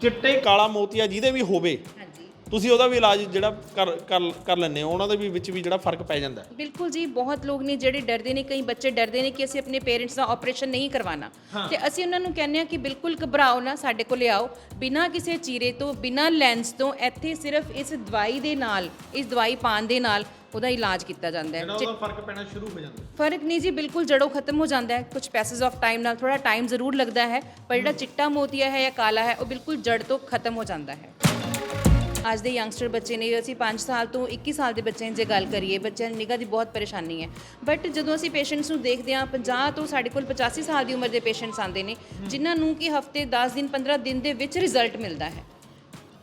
ਚਿੱਟੇ ਕਾਲਾ ਮੋਤੀਆ ਜਿਹਦੇ ਵੀ ਹੋਵੇ ਹਾਂਜੀ। ਤੁਸੀਂ ਉਹਦਾ ਵੀ ਇਲਾਜ ਜਿਹੜਾ ਕਰ ਕਰ ਕਰ ਲੈਂਦੇ ਹੋ ਉਹਨਾਂ ਦੇ ਵੀ ਵਿੱਚ ਵੀ ਜਿਹੜਾ ਫ਼ਰਕ ਪੈ ਜਾਂਦਾ ਹੈ। ਬਿਲਕੁਲ ਜੀ ਬਹੁਤ ਲੋਕ ਨੇ ਜਿਹੜੇ ਡਰਦੇ ਨੇ ਕਈ ਬੱਚੇ ਡਰਦੇ ਨੇ ਕਿ ਅਸੀਂ ਆਪਣੇ ਪੇਰੈਂਟਸ ਦਾ ਆਪਰੇਸ਼ਨ ਨਹੀਂ ਕਰਵਾਉਣਾ। ਤੇ ਅਸੀਂ ਉਹਨਾਂ ਨੂੰ ਕਹਿੰਦੇ ਆ ਕਿ ਬਿਲਕੁਲ ਘਬਰਾਓ ਨਾ ਸਾਡੇ ਕੋਲੇ ਆਓ। ਬਿਨਾਂ ਕਿਸੇ ਚੀਰੇ ਤੋਂ ਬਿਨਾਂ ਲੈਂਸ ਤੋਂ ਇੱਥੇ ਸਿਰਫ ਇਸ ਦਵਾਈ ਦੇ ਨਾਲ ਇਸ ਦਵਾਈ ਪਾਣ ਦੇ ਨਾਲ ਉਹਦਾ ਇਲਾਜ ਕੀਤਾ ਜਾਂਦਾ ਹੈ। ਜਿਹੜਾ ਉਹਦਾ ਫ਼ਰਕ ਪੈਣਾ ਸ਼ੁਰੂ ਹੋ ਜਾਂਦਾ। ਫ਼ਰਕ ਨਹੀਂ ਜੀ ਬਿਲਕੁਲ ਜੜੋਂ ਖਤਮ ਹੋ ਜਾਂਦਾ ਹੈ। ਕੁਝ ਪੈਸੇਜ ਆਫ ਟਾਈਮ ਨਾਲ ਥੋੜਾ ਟਾਈਮ ਜ਼ਰੂਰ ਲੱਗਦਾ ਹੈ ਪਰ ਜਿਹੜਾ ਚਿੱਟਾ ਮੋਤੀਆ ਹੈ ਜਾਂ ਕਾਲਾ ਹੈ ਉਹ ਬਿਲਕੁਲ ਜੜ ਤੋਂ ਖਤਮ ਹੋ ਜਾਂਦਾ ਹੈ। ਅੱਜ ਦੇ ਯੰਗਸਟਰ ਬੱਚੇ ਨੇ ਅਸੀਂ 5 ਸਾਲ ਤੋਂ 21 ਸਾਲ ਦੇ ਬੱਚਿਆਂ ਦੀ ਜੇ ਗੱਲ ਕਰੀਏ ਬੱਚਿਆਂ ਦੀ ਨਿਗਾਹ ਦੀ ਬਹੁਤ ਪਰੇਸ਼ਾਨੀ ਹੈ। ਬਟ ਜਦੋਂ ਅਸੀਂ ਪੇਸ਼ੈਂਟਸ ਨੂੰ ਦੇਖਦੇ ਹਾਂ 50 ਤੋਂ ਸਾਡੇ ਕੋਲ 85 ਸਾਲ ਦੀ ਉਮਰ ਦੇ ਪੇਸ਼ੈਂਟਸ ਆਉਂਦੇ ਨੇ ਜਿਨ੍ਹਾਂ ਨੂੰ ਕਿ ਹਫ਼ਤੇ 10 ਦਿਨ 15 ਦਿਨ ਦੇ ਵਿੱਚ ਰਿਜ਼ਲਟ ਮਿਲਦਾ ਹੈ।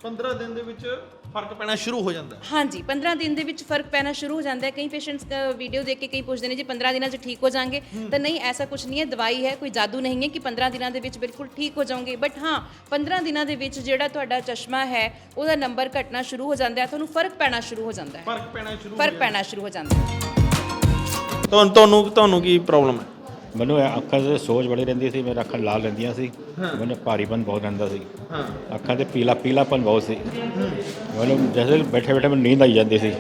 15 ਦਿਨ ਦੇ ਵਿੱਚ ਫ਼ਰਕ ਪੈਣਾ ਸ਼ੁਰੂ ਹੋ ਜਾਂਦਾ। ਹਾਂਜੀ 15 ਦਿਨ ਦੇ ਵਿੱਚ ਫ਼ਰਕ ਪੈਣਾ ਸ਼ੁਰੂ ਹੋ ਜਾਂਦਾ ਹੈ। ਕਈ ਪੇਸ਼ੈਂਟਸ ਵੀਡੀਓ ਦੇਖ ਕੇ ਕਈ ਪੁੱਛਦੇ ਨੇ ਜੀ 15 ਦਿਨਾਂ 'ਚ ਠੀਕ ਹੋ ਜਾਣਗੇ ਤਾਂ ਨਹੀਂ ਐਸਾ ਕੁਝ ਨਹੀਂ ਹੈ। ਦਵਾਈ ਹੈ ਕੋਈ ਜਾਦੂ ਨਹੀਂ ਹੈ ਕਿ 15 ਦਿਨਾਂ ਦੇ ਵਿੱਚ ਬਿਲਕੁਲ ਠੀਕ ਹੋ ਜਾਓਗੇ। ਬਟ ਹਾਂ 15 ਦਿਨਾਂ ਦੇ ਵਿੱਚ ਜਿਹੜਾ ਤੁਹਾਡਾ ਚਸ਼ਮਾ ਹੈ ਉਹਦਾ ਨੰਬਰ ਘਟਣਾ ਸ਼ੁਰੂ ਹੋ ਜਾਂਦਾ ਹੈ। ਤੁਹਾਨੂੰ ਫ਼ਰਕ ਪੈਣਾ ਸ਼ੁਰੂ ਹੋ ਜਾਂਦਾ ਹੈ। ਫ਼ਰਕ ਪੈਣਾ ਸ਼ੁਰੂ ਫ਼ਰਕ ਪੈਣਾ ਸ਼ੁਰੂ ਹੋ ਜਾਂਦਾ ਹੈ। ਤੁਹਾਨੂੰ ਤੁਹਾਨੂੰ ਤੁਹਾਨੂੰ ਕੀ ਪ੍ਰੋਬਲਮ ਹੈ? ਮੈਨੂੰ ਇਹ ਅੱਖਾਂ 'ਚ ਸੋਜ ਬੜੀ ਰਹਿੰਦੀ ਸੀ ਮੇਰੇ ਅੱਖਾਂ ਲਾਲ ਰਹਿੰਦੀਆਂ ਸੀ ਮੈਨੂੰ ਭਾਰੀਪਨ ਬਹੁਤ ਰਹਿੰਦਾ ਸੀ ਹਾਂ ਅੱਖਾਂ ਤੇ ਪੀਲਾ ਪੀਲਾਪਨ ਬਹੁਤ ਸੀ ਮੈਨੂੰ ਜੈਸੇ ਬੈਠੇ ਬੈਠੇ ਮੈਨੂੰ ਨੀਂਦ ਆਈ ਜਾਂਦੀ ਸੀ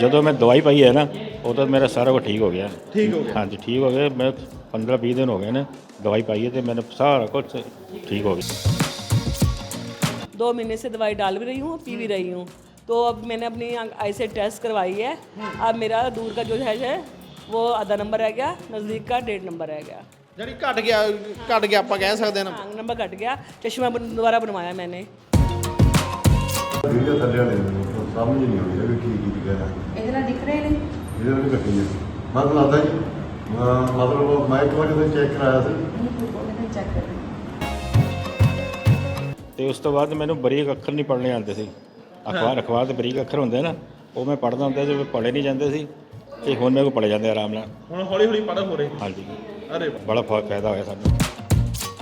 ਜਦੋਂ ਮੈਂ ਦਵਾਈ ਪਾਈ ਹੈ ਨਾ ਉਦੋਂ ਮੇਰਾ ਸਾਰਾ ਕੁਝ ਠੀਕ ਹੋ ਗਿਆ ਠੀਕ ਹੋ ਗਿਆ ਹਾਂਜੀ ਠੀਕ ਹੋ ਗਿਆ ਮੈਂ 15 20 ਦਿਨ ਹੋ ਗਏ ਨੇ ਦਵਾਈ ਪਾਈ ਹੈ ਤੇ ਮੈਨੂੰ ਸਾਰਾ ਕੁਝ ਠੀਕ ਹੋ ਗਿਆ दो महीने से दवाई डाल भी रही हूँ पी भी रही हूँ तो अब मैंने अपनी आई से टेस्ट करवाई है अब मेरा दूर का जो है है वो आधा नंबर रह गया नज़दीक का डेढ़ नंबर रह गया ਜਿਹੜੀ ਘਟ ਗਿਆ ਘਟ ਗਿਆ ਆਪਾਂ ਕਹਿ ਸਕਦੇ ਹਾਂ ਨਾ आंग नंबर घट गया चश्मा बन- दोबारा बनवाया मैंने ਵੀਡੀਓ ਥੱਲੇ ਵਾਲੇ ਨੂੰ ਸਮਝ ਨਹੀਂ ਆਉਂਦੀ ਵੀ ਕੀ ਕੀ ਕਹਿਣਾ ਇਹਦੇ ਨਾਲ ਦਿਖ ਰਹੇ ਨੇ ਇਹਦੇ ਵਿੱਚ ਕੱਟੀ ਹੈ ਮਤਲਬ ਆਦਾ ਜੀ ਅਹ ਮਤਲਬ ਮੈਂ ਇੱਕ ਵਾਰ ਜਦੋਂ ਚੈੱਕ ਕਰਾਇਆ ਸੀ ਚੈੱਕ ਕਰ ਤੇ ਉਸ ਤੋਂ ਬਾਅਦ ਮੈਨੂੰ ਬਰੀਕ ਅੱਖਰ ਨਹੀਂ ਪੜ੍ਹਨੇ ਆਉਂਦੇ ਸੀ ਅਖਬਾਰ ਅਖਬਾਰ ਤੇ ਬਰੀਕ ਅੱਖਰ ਹੁੰਦੇ ਨਾ ਉਹ ਮੈਂ ਪੜ੍ਹਦਾ ਹੁੰਦਾ ਜੋ ਪੜ੍ਹੇ ਨਹੀਂ ਜਾਂਦੇ ਸੀ ਤੇ ਹੁਣ ਮੇਰੇ ਕੋਲ ਪੜ੍ਹੇ ਜਾਂਦੇ ਆਰਾਮ ਨਾਲ। ਹੁਣ ਹੌਲੀ ਹੌਲੀ ਪੜ੍ਹ ਹੋ ਰਹੇ। ਹਾਂਜੀ। ਅਰੇ ਬੜਾ ਫਾ- ਫਾਇਦਾ ਹੋਇਆ ਸਾਨੂੰ।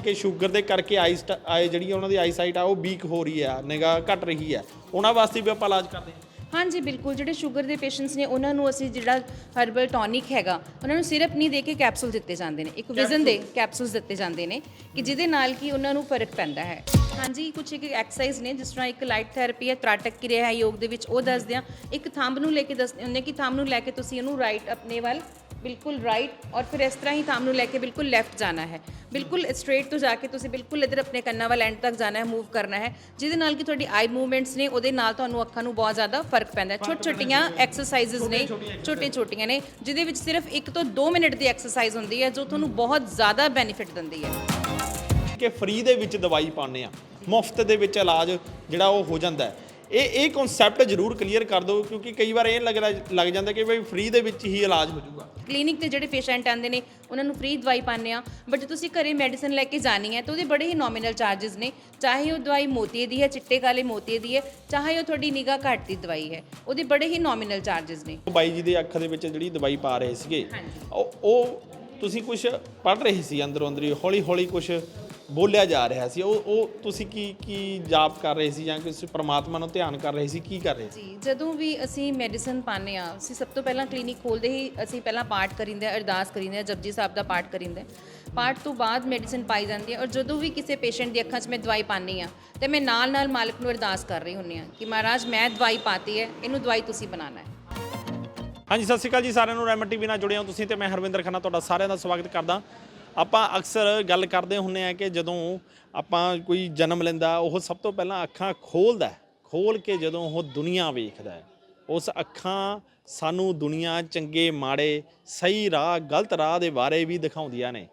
ਕਿ ਸ਼ੂਗਰ ਦੇ ਕਰਕੇ ਆਈ ਆਈ ਜਿਹੜੀ ਉਹਨਾਂ ਦੀ ਆਈਸਾਈਟ ਆ ਉਹ ਵੀਕ ਹੋ ਰਹੀ ਆ ਨਿਗਾਹ ਘਟ ਰਹੀ ਹੈ ਉਹਨਾਂ ਵਾਸਤੇ ਵੀ ਆਪਾਂ ਇਲਾਜ ਕਰਦੇ ਹਾਂ। ਹਾਂਜੀ ਬਿਲਕੁਲ। ਜਿਹੜੇ ਸ਼ੂਗਰ ਦੇ ਪੇਸ਼ੈਂਟਸ ਨੇ ਉਹਨਾਂ ਨੂੰ ਅਸੀਂ ਜਿਹੜਾ ਹਰਬਲ ਟੌਨਿਕ ਹੈਗਾ ਉਹਨਾਂ ਨੂੰ ਸਿਰਪ ਨਹੀਂ ਦੇ ਕੇ ਕੈਪਸੂਲ ਦਿੱਤੇ ਜਾਂਦੇ ਨੇ। ਇੱਕ ਵਿਜ਼ਨ ਦੇ ਕੈਪਸੂਲਸ ਦਿੱਤੇ ਜਾਂਦੇ ਨੇ ਕਿ ਜਿਹਦੇ ਨਾਲ ਕਿ ਉਹਨਾਂ ਨੂੰ ਫ਼ਰਕ ਪੈਂਦਾ ਹੈ। ਹਾਂਜੀ ਕੁਝ ਇੱਕ ਐਕਸਰਸਾਈਜ਼ ਨੇ ਜਿਸ ਤਰ੍ਹਾਂ ਇੱਕ ਲਾਈਟ ਥੈਰੇਪੀ ਹੈ ਤ੍ਰਾਟਕ ਕਿਰਿਆ ਹੈ ਯੋਗ ਦੇ ਵਿੱਚ ਉਹ ਦੱਸਦੇ ਆ ਇੱਕ ਥੰਬ ਨੂੰ ਲੈ ਕੇ ਦੱਸਦੇ ਹੁੰਦੇ ਕਿ ਥੰਬ ਨੂੰ ਲੈ ਕੇ ਤੁਸੀਂ ਇਹਨੂੰ ਰਾਈਟ ਆਪਣੇ ਵੱਲ ਬਿਲਕੁਲ ਰਾਈਟ ਔਰ ਫਿਰ ਇਸ ਤਰ੍ਹਾਂ ਹੀ ਥੰਬ ਨੂੰ ਲੈ ਕੇ ਬਿਲਕੁਲ ਲੈਫਟ ਜਾਣਾ ਹੈ। ਬਿਲਕੁਲ ਸਟ੍ਰੇਟ ਤੋਂ ਜਾ ਕੇ ਤੁਸੀਂ ਬਿਲਕੁਲ ਇਧਰ ਆਪਣੇ ਕੰਨਾਂ ਵੱਲ ਐਂਡ ਤੱਕ ਜਾਣਾ ਹੈ ਮੂਵ ਕਰਨਾ ਹੈ। ਜਿਹਦੇ ਨਾਲ ਕਿ ਤੁਹਾਡੀ ਆਈ ਮੂਵਮੈਂਟਸ ਨੇ ਉਹਦੇ ਨਾਲ ਤੁਹਾਨੂੰ ਅੱਖਾਂ ਨੂੰ ਬਹੁਤ ਜ਼ਿਆਦਾ ਫ਼ਰਕ ਪੈਂਦਾ ਹੈ। ਛੋਟ ਛੋਟੀਆਂ ਐਕਸਰਸਾਈਜ਼ਸ ਨੇ ਛੋਟੇ ਛੋਟੀਆਂ ਨੇ ਜਿਹਦੇ ਵਿੱਚ ਸਿਰਫ 1 ਤੋਂ 2 ਮਿੰਟ ਦੀ ਐਕਸਰਸਾਈਜ਼ ਹੁੰਦੀ ਹੈ ਜੋ ਤੁਹਾਨੂੰ ਬਹੁਤ ਜ਼ਿਆਦਾ ਬੈਨੀਫਿਟ ਦਿੰਦੀ ਹੈ। ਕਿ ਫ੍ਰੀ ਦੇ ਵਿੱਚ ਦਵਾਈ ਪਾਉਂਦੇ ਆ ਮੁਫਤ ਦੇ ਵਿੱਚ ਇਲਾਜ ਜਿਹੜਾ ਉਹ ਹੋ ਜਾਂਦਾ ਹੈ। ਇਹ ਇਹ ਕਨਸੈਪਟ ਜ਼ਰੂਰ ਕਲੀਅਰ ਕਰ ਦਿਓ ਕਿਉਂਕਿ ਕਈ ਵਾਰ ਇਹ ਲੱਗਦਾ ਲੱਗ ਜਾਂਦਾ ਕਿ ਬਈ ਫ੍ਰੀ ਦੇ ਵਿੱਚ ਹੀ ਇਲਾਜ ਹੋ ਜਾਊਗਾ। ਕਲੀਨਿਕ ਤੇ ਜਿਹੜੇ ਪੇਸ਼ੈਂਟ ਆਉਂਦੇ ਨੇ ਉਹਨਾਂ ਨੂੰ ਫ੍ਰੀ ਦਵਾਈ ਪਾਉਂਦੇ ਆ ਬਟ ਜੇ ਤੁਸੀਂ ਘਰੇ ਮੈਡੀਸਨ ਲੈ ਕੇ ਜਾਣੀ ਹੈ ਤਾਂ ਉਹਦੇ ਬੜੇ ਹੀ ਨੋਮੀਨਲ ਚਾਰजेस ਨੇ। ਚਾਹੇ ਉਹ ਦਵਾਈ ਮੋਤੀਏ ਦੀ ਹੈ ਚਿੱਟੇ ਕਾਲੇ ਮੋਤੀਏ ਦੀ ਹੈ ਚਾਹੇ ਉਹ ਤੁਹਾਡੀ ਨਿਗਾਹ ਘੱਟ ਦੀ ਦਵਾਈ ਹੈ ਉਹਦੇ ਬੜੇ ਹੀ ਨੋਮੀਨਲ ਚਾਰजेस ਨੇ। ਬਾਈ ਜੀ ਦੇ ਅੱਖ ਦੇ ਵਿੱਚ ਜਿਹੜੀ ਦਵਾਈ ਪਾ ਰਹੇ ਸੀਗੇ ਉਹ ਉਹ ਤੁਸੀਂ ਕੁਝ ਪੜ ਰਹੇ ਸੀ ਅੰਦਰੋਂ ਅੰਦਰੀ ਹੌਲੀ ਹੌਲੀ ਕੁਝ ਬੋਲਿਆ ਜਾ ਰਿਹਾ ਸੀ। ਉਹ ਉਹ ਤੁਸੀਂ ਕੀ ਕੀ ਜਾਪ ਕਰ ਰਹੇ ਸੀ ਜਾਂ ਕਿਸੇ ਪ੍ਰਮਾਤਮਾ ਨੂੰ ਧਿਆਨ ਕਰ ਰਹੇ ਸੀ? ਕੀ ਕਰ ਰਹੇ ਸੀ? ਜੀ ਜਦੋਂ ਵੀ ਅਸੀਂ ਮੈਡੀਸਨ ਪਾਉਂਦੇ ਆ ਅਸੀਂ ਸਭ ਤੋਂ ਪਹਿਲਾਂ ਕਲੀਨਿਕ ਖੋਲਦੇ ਹੀ ਅਸੀਂ ਪਹਿਲਾਂ ਪਾਠ ਕਰਿੰਦੇ ਆ ਅਰਦਾਸ ਕਰਿੰਦੇ ਆ ਜਪਜੀ ਸਾਹਿਬ ਦਾ ਪਾਠ ਕਰਿੰਦੇ ਆ। ਪਾਠ ਤੋਂ ਬਾਅਦ ਮੈਡੀਸਨ ਪਾਈ ਜਾਂਦੀ ਹੈ ਔਰ ਜਦੋਂ ਵੀ ਕਿਸੇ ਪੇਸ਼ੈਂਟ ਦੀ ਅੱਖਾਂ 'ਚ ਮੈਂ ਦਵਾਈ ਪਾਉਂਦੀ ਆ ਤੇ ਮੈਂ ਨਾਲ ਨਾਲ ਮਾਲਕ ਨੂੰ ਅਰਦਾਸ ਕਰ ਰਹੀ ਹੁੰਨੀ ਆ ਕਿ ਮਹਾਰਾਜ ਮੈਂ ਦਵਾਈ ਪਾਤੀ ਹੈ ਇਹਨੂੰ ਦਵਾਈ ਤੁਸੀਂ ਬਣਾਉਣਾ ਹੈ। ਹਾਂਜੀ ਸਤਿ ਸ਼੍ਰੀ ਅਕਾਲ ਜੀ ਸਾਰਿਆਂ ਨੂੰ। ਰੈਮਨ ਟੀਵੀ ਨਾਲ ਜੁੜੇ ਹੋ ਤੁਸੀਂ ਤੇ ਮੈਂ ਹਰਵਿੰਦਰ ਖੰਨਾ ਤੁਹਾਡਾ ਸਾਰਿਆਂ ਦਾ ਸਵਾਗਤ ਕਰਦਾ। ਆਪਾਂ ਅਕਸਰ ਗੱਲ ਕਰਦੇ ਹੁੰਨੇ ਆ ਕਿ ਜਦੋਂ ਆਪਾਂ ਕੋਈ ਜਨਮ ਲੈਂਦਾ, ਉਹ ਸਭ ਤੋਂ ਪਹਿਲਾਂ ਅੱਖਾਂ ਖੋਲਦਾ ਖੋਲ ਕੇ ਜਦੋਂ ਉਹ ਦੁਨੀਆ ਵੇਖਦਾ ਉਸ ਅੱਖਾਂ ਸਾਨੂੰ ਦੁਨੀਆ ਚੰਗੇ, ਮਾੜੇ, ਸਹੀ ਰਾਹ, ਗਲਤ ਰਾਹ ਦੇ ਬਾਰੇ ਵੀ ਦਿਖਾਉਂਦੀਆਂ ਨੇ।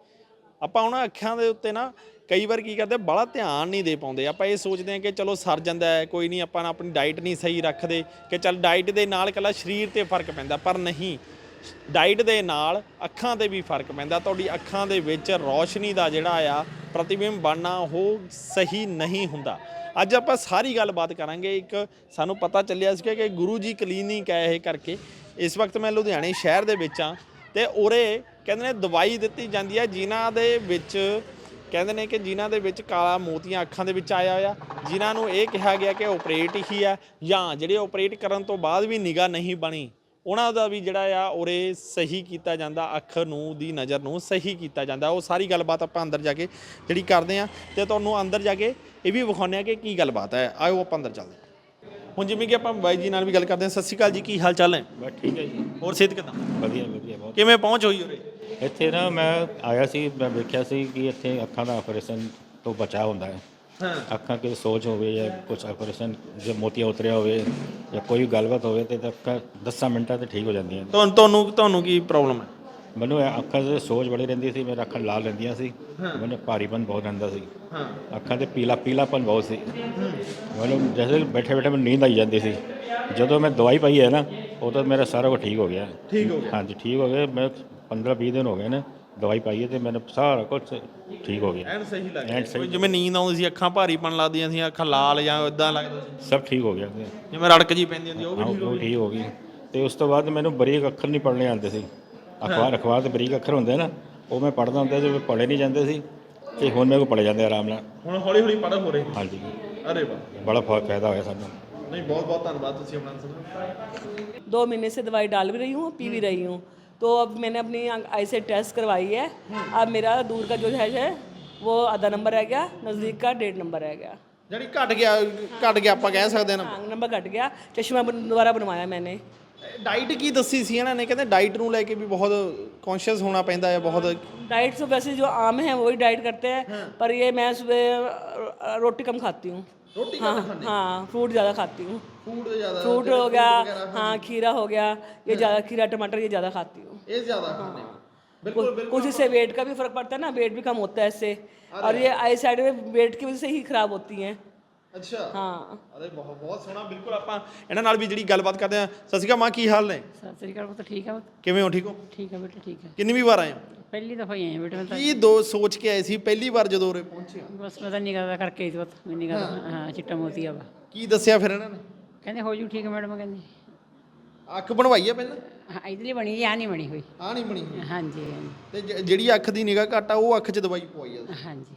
ਆਪਾਂ ਉਹਨਾਂ ਅੱਖਾਂ ਦੇ ਉੱਤੇ ਨਾ ਕਈ ਵਾਰ ਕੀ ਕਰਦੇ ਬੜਾ ਧਿਆਨ ਨਹੀਂ ਦੇ ਪਾਉਂਦੇ। ਆਪਾਂ ਇਹ ਸੋਚਦੇ ਹਾਂ ਕਿ ਚਲੋ ਸਰ ਜਾਂਦਾ ਹੈ, ਕੋਈ ਨਹੀਂ, ਆਪਾਂ ਆਪਣੀ ਡਾਈਟ ਨਹੀਂ ਸਹੀ ਰੱਖਦੇ, ਕਿ ਚੱਲ ਡਾਈਟ ਦੇ ਨਾਲ ਇਕੱਲਾ ਸਰੀਰ ਤੇ ਫ਼ਰਕ ਪੈਂਦਾ, ਪਰ ਨਹੀਂ। ਡਾਈਟ ਦੇ ਨਾਲ ਅੱਖਾਂ ਤੇ ਵੀ ਫ਼ਰਕ ਪੈਂਦਾ। ਤੁਹਾਡੀ ਅੱਖਾਂ ਦੇ ਵਿੱਚ ਰੌਸ਼ਨੀ ਦਾ ਜਿਹੜਾ ਆ ਪ੍ਰਤੀਬਿੰਬ ਬਣਨਾ ਉਹ ਸਹੀ ਨਹੀਂ ਹੁੰਦਾ। ਅੱਜ ਆਪਾਂ ਸਾਰੀ ਗੱਲਬਾਤ ਕਰਾਂਗੇ। ਇੱਕ ਸਾਨੂੰ ਪਤਾ ਚੱਲਿਆ ਸੀ ਕਿ ਗੁਰੂ ਜੀ ਕਲੀਨਿਕ ਹੈ ਇਹ ਕਰਕੇ। ਇਸ ਵਕਤ ਮੈਂ ਲੁਧਿਆਣੇ ਸ਼ਹਿਰ ਦੇ ਵਿੱਚ ਆ ਤੇ ਉਰੇ ਕਹਿੰਦੇ ਨੇ ਦਵਾਈ ਦਿੱਤੀ ਜਾਂਦੀ ਹੈ। ਜਿਨ੍ਹਾਂ ਦੇ ਵਿੱਚ ਕਹਿੰਦੇ ਨੇ ਕਿ ਜਿਨ੍ਹਾਂ ਦੇ ਵਿੱਚ ਕਾਲਾ ਮੋਤੀਆਂ ਅੱਖਾਂ ਦੇ ਵਿੱਚ ਆਇਆ ਹੋਇਆ, ਜਿਨ੍ਹਾਂ ਨੂੰ ਇਹ ਕਿਹਾ ਗਿਆ ਕਿ ਆਪਰੇਟ ਹੀ ਹੈ ਜਾਂ ਜਿਹੜੇ ਆਪਰੇਟ ਕਰਨ ਤੋਂ ਬਾਅਦ ਵੀ ਨਿਗਾਹ ਨਹੀਂ ਬਣੀ ਉਹਨਾਂ ਦਾ ਵੀ ਜਿਹੜਾ ਆ ਉਰੇ ਸਹੀ ਕੀਤਾ ਜਾਂਦਾ ਅੱਖ ਨੂੰ ਦੀ ਨਜ਼ਰ ਨੂੰ ਸਹੀ ਕੀਤਾ ਜਾਂਦਾ। ਉਹ ਸਾਰੀ ਗੱਲਬਾਤ ਆਪਾਂ ਅੰਦਰ ਜਾ ਕੇ ਜਿਹੜੀ ਕਰਦੇ ਆ ਤੇ ਤੁਹਾਨੂੰ ਅੰਦਰ ਜਾ ਕੇ ਇਹ ਵੀ ਵਿਖਾਉਂਦੇ ਆ ਕਿ ਕੀ ਗੱਲਬਾਤ ਹੈ। ਆਓ ਆਪਾਂ ਅੰਦਰ ਚੱਲਦੇ ਹਾਂ। ਹੁਣ ਜਿਵੇਂ ਕਿ ਆਪਾਂ ਬਾਈ ਜੀ ਨਾਲ ਵੀ ਗੱਲ ਕਰਦੇ ਹਾਂ। ਸਤਿ ਸ਼੍ਰੀ ਅਕਾਲ ਜੀ ਕੀ ਹਾਲ ਚਾਲ ਹੈ ਬਸ ਠੀਕ ਹੈ ਜੀ। ਹੋਰ ਸਿਹਤ ਕਿਦਾਂ? ਵਧੀਆ ਵਧੀਆ ਬਹੁਤ। ਕਿਵੇਂ ਪਹੁੰਚ ਹੋਈ ਉਰੇ? ਇੱਥੇ ਨਾ ਮੈਂ ਆਇਆ ਸੀ ਮੈਂ ਵੇਖਿਆ ਸੀ ਕਿ ਇੱਥੇ ਅੱਖਾਂ ਦਾ ਆਪਰੇਸ਼ਨ ਤੋਂ ਬਚਾਅ ਹੁੰਦਾ ਹਾਂ। ਅੱਖਾਂ ਕੇ ਸੋਜ ਹੋਵੇ ਜਾਂ ਕੁਝ ਆਪਰੇਸ਼ਨ ਜੇ ਮੋਤੀਆ ਉਤਰਿਆ ਹੋਵੇ ਜਾਂ ਕੋਈ ਗੱਲਬਾਤ ਹੋਵੇ ਤੇ ਤਾਂ ਅੱਖਾਂ 10 ਮਿੰਟਾਂ ਤੇ ਠੀਕ ਹੋ ਜਾਂਦੀਆਂ ਨੇ। ਤੁਹਾਨੂੰ ਤੁਹਾਨੂੰ ਤੁਹਾਨੂੰ ਕੀ ਪ੍ਰੋਬਲਮ ਹੈ? ਮੈਨੂੰ ਇਹ ਅੱਖਾਂ 'ਚ ਸੋਜ ਬੜੀ ਰਹਿੰਦੀ ਸੀ ਮੇਰਾ ਅੱਖਾਂ ਲਾਲ ਰਹਿੰਦੀਆਂ ਸੀ। ਮੈਨੂੰ ਭਾਰੀਪਨ ਬਹੁਤ ਰਹਿੰਦਾ ਸੀ। ਹਾਂ। ਅੱਖਾਂ ਤੇ ਪੀਲਾ ਪੀਲਾਪਨ ਬਹੁਤ ਸੀ। ਮੈਨੂੰ ਜੈਸੇ ਬੈਠੇ ਬੈਠੇ ਮੈਨੂੰ ਨੀਂਦ ਆਈ ਜਾਂਦੀ ਸੀ। ਜਦੋਂ ਮੈਂ ਦਵਾਈ ਪਾਈ ਹੈ ਨਾ ਉਦੋਂ ਮੇਰਾ ਸਾਰਾ ਕੁਝ ਠੀਕ ਹੋ ਗਿਆ। ਠੀਕ ਹੋ ਗਿਆ। ਹਾਂਜੀ ਠੀਕ ਹੋ ਗਿਆ। ਮੈਂ 15 20 ਦਿਨ ਹੋ ਗਏ ਨੇ। ਦਵਾਈ ਪਾਈ ਹੈ ਤੇ ਮੈਨੂੰ ਸਾਰਾ ਕੁਝ ਠੀਕ ਹੋ ਗਿਆ ਐਨ ਸਹੀ ਲੱਗ ਐਨ ਸਹੀ ਜਿਵੇਂ ਨੀਂਦ ਆਉਂਦੀ ਸੀ ਅੱਖਾਂ ਭਾਰੀਪਣ ਲੱਗਦੀਆਂ ਸੀ ਅੱਖਾਂ ਲਾਲ ਜਾਂ ਇਦਾਂ ਲੱਗਦਾ ਸੀ ਸਭ ਠੀਕ ਹੋ ਗਿਆ ਜਿਵੇਂ ਰੜਕ ਜੀ ਪੈਂਦੀ ਹੁੰਦੀ ਉਹ ਵੀ ਹਾਂ ਉਹ ਠੀਕ ਹੋ ਗਈ ਤੇ ਉਸ ਤੋਂ ਬਾਅਦ ਮੈਨੂੰ ਬਰੀਕ ਅੱਖਰ ਨਹੀਂ ਪੜ੍ਹਨੇ ਆਉਂਦੇ ਸੀ ਅਖਬਾਰ ਅਖਬਾਰ ਤੇ ਬਰੀਕ ਅੱਖਰ ਹੁੰਦੇ ਨਾ ਉਹ ਮੈਂ ਪੜ੍ਹਦਾ ਹੁੰਦਾ ਜੋ ਪੜ੍ਹੇ ਨਹੀਂ ਜਾਂਦੇ ਸੀ ਤੇ ਹੁਣ ਮੇਰੇ ਕੋਲ ਪੜ੍ਹੇ ਜਾਂਦੇ ਆਰਾਮ ਨਾਲ ਹੁਣ ਹੌਲੀ ਹੌਲੀ ਪੜ੍ਹ ਹੋ ਰਹੇ ਹਾਂਜੀ ਅਰੇ ਵਾਹ ਬੜਾ ਫਾ- ਫਾਇਦਾ ਹੋਇਆ ਸਾਨੂੰ ਨਹੀਂ ਬਹੁਤ ਬਹੁਤ ਧੰਨਵਾਦ ਤੁਸੀਂ ਆਪਣਾ ਆਨਸਰ दो महीने से दवाई डाल भी रही हूँ पी भी रही हूँ तो अब मैंने अपनी आई से टेस्ट करवाई है अब मेरा दूर का जो है है वो आधा नंबर रह गया नज़दीक का डेढ़ नंबर रह गया ਜਿਹੜੀ ਘਟ ਗਿਆ ਘਟ ਗਿਆ ਆਪਾਂ ਕਹਿ ਸਕਦੇ ਹਾਂ ਨਾ हाँ नंबर घट गया चश्मा बन- दोबारा बनवाया मैंने ਡਾਈਟ ਕੀ ਦੱਸੀ ਸੀ ਇਹਨਾਂ ਨੇ ਕਹਿੰਦੇ ਡਾਈਟ ਨੂੰ ਲੈ ਕੇ ਵੀ ਬਹੁਤ ਕੌਨਸ਼ੀਅਸ ਹੋਣਾ ਪੈਂਦਾ ਹੈ ਬਹੁਤ डाइट तो वैसे जो आम है वही डाइट करते हैं पर ये मैं सुबह अ, रोटी कम खाती हूँ रोटी हाँ हाँ फ्रूट ज़्यादा खाती हूँ। फ्रूट ज़्यादा फ्रूट हो गया हाँ खीरा हो गया ये हाँ। ज़्यादा खीरा टमाटर ये ज़्यादा खाती हूँ। ये ज़्यादा हाँ। खाने बिल्कुल कुछ इससे वेट का भी फ़र्क पड़ता है ना वेट भी कम होता है इससे। और ये आई साइड में वेट की वजह से ही खराब होती हैं। ਅੱਛਾ। हाँ ਅਰੇ ਬਹੁਤ ਬਹੁਤ ਸੋਹਣਾ ਬਿਲਕੁਲ ਆਪਾਂ ਇਹਨਾਂ ਨਾਲ ਵੀ ਜਿਹੜੀ ਗੱਲਬਾਤ ਕਰਦੇ ਆ ਸਤਿ ਸ਼੍ਰੀ ਅਕਾਲ ਮਾਂ ਕੀ ਹਾਲ ਨੇ? ਸਤਿ ਸ੍ਰੀ ਅਕਾਲ ਪੁੱਤ ਠੀਕ ਹੈ ਪੁੱਤ? ਕਿਵੇਂ ਹੋ ਠੀਕ ਹੋ? ਠੀਕ ਹੈ ਬੇਟਾ ਠੀਕ ਹੈ ਕਿੰਨੀ ਵੀ ਵਾਰ ਆਏ ਹੋ? ਪਹਿਲੀ ਦਫਾ ਹੀ ਆਏ ਬੇਟਾ ਮੈਂ ਤਾਂ। ਕੀ ਦੋ ਸੋਚ ਕੇ ਆਏ ਸੀ ਪਹਿਲੀ ਵਾਰ ਜਦੋਂ ਉਰੇ ਪਹੁੰਚੇ ਹੋ? ਬਸ ਮੈਂ ਤਾਂ ਨਿਗਾਹ ਦਾ ਕਰਕੇ ਹੀ ਸੀ ਪੁੱਤ ਮੈਂ ਨਿਗਾਹ ਦਾ। ਹਾਂ। ਚਿੱਟਾ ਮੋਤੀਆ ਵਾ। ਕੀ ਦੱਸਿਆ ਫਿਰ ਇਹਨਾਂ ਨੇ? ਕਹਿੰਦੇ ਹੋ ਜੂ ਠੀਕ ਮੈਡਮ ਕਹਿੰਦੀ। ਅੱਖ ਬਣਵਾਈ ਆ ਪਹਿਲਾਂ? ਹਾਂ ਇਧਰਲੀ ਬਣੀ ਜੀ ਆ ਨਹੀਂ ਬਣੀ ਹੋਈ। ਆ ਨਹੀਂ ਬਣੀ ਹੋਈ। ਹਾਂਜੀ ਹਾਂਜੀ, ਤੇ ਜ- ਜਿਹੜੀ ਅੱਖ ਦੀ ਨਿਗਾਹ ਘੱਟ ਆ ਉਹ ਅੱਖ 'ਚ ਦਵਾਈ ਪਵਾਈ ਆ। ਹਾਂਜੀ।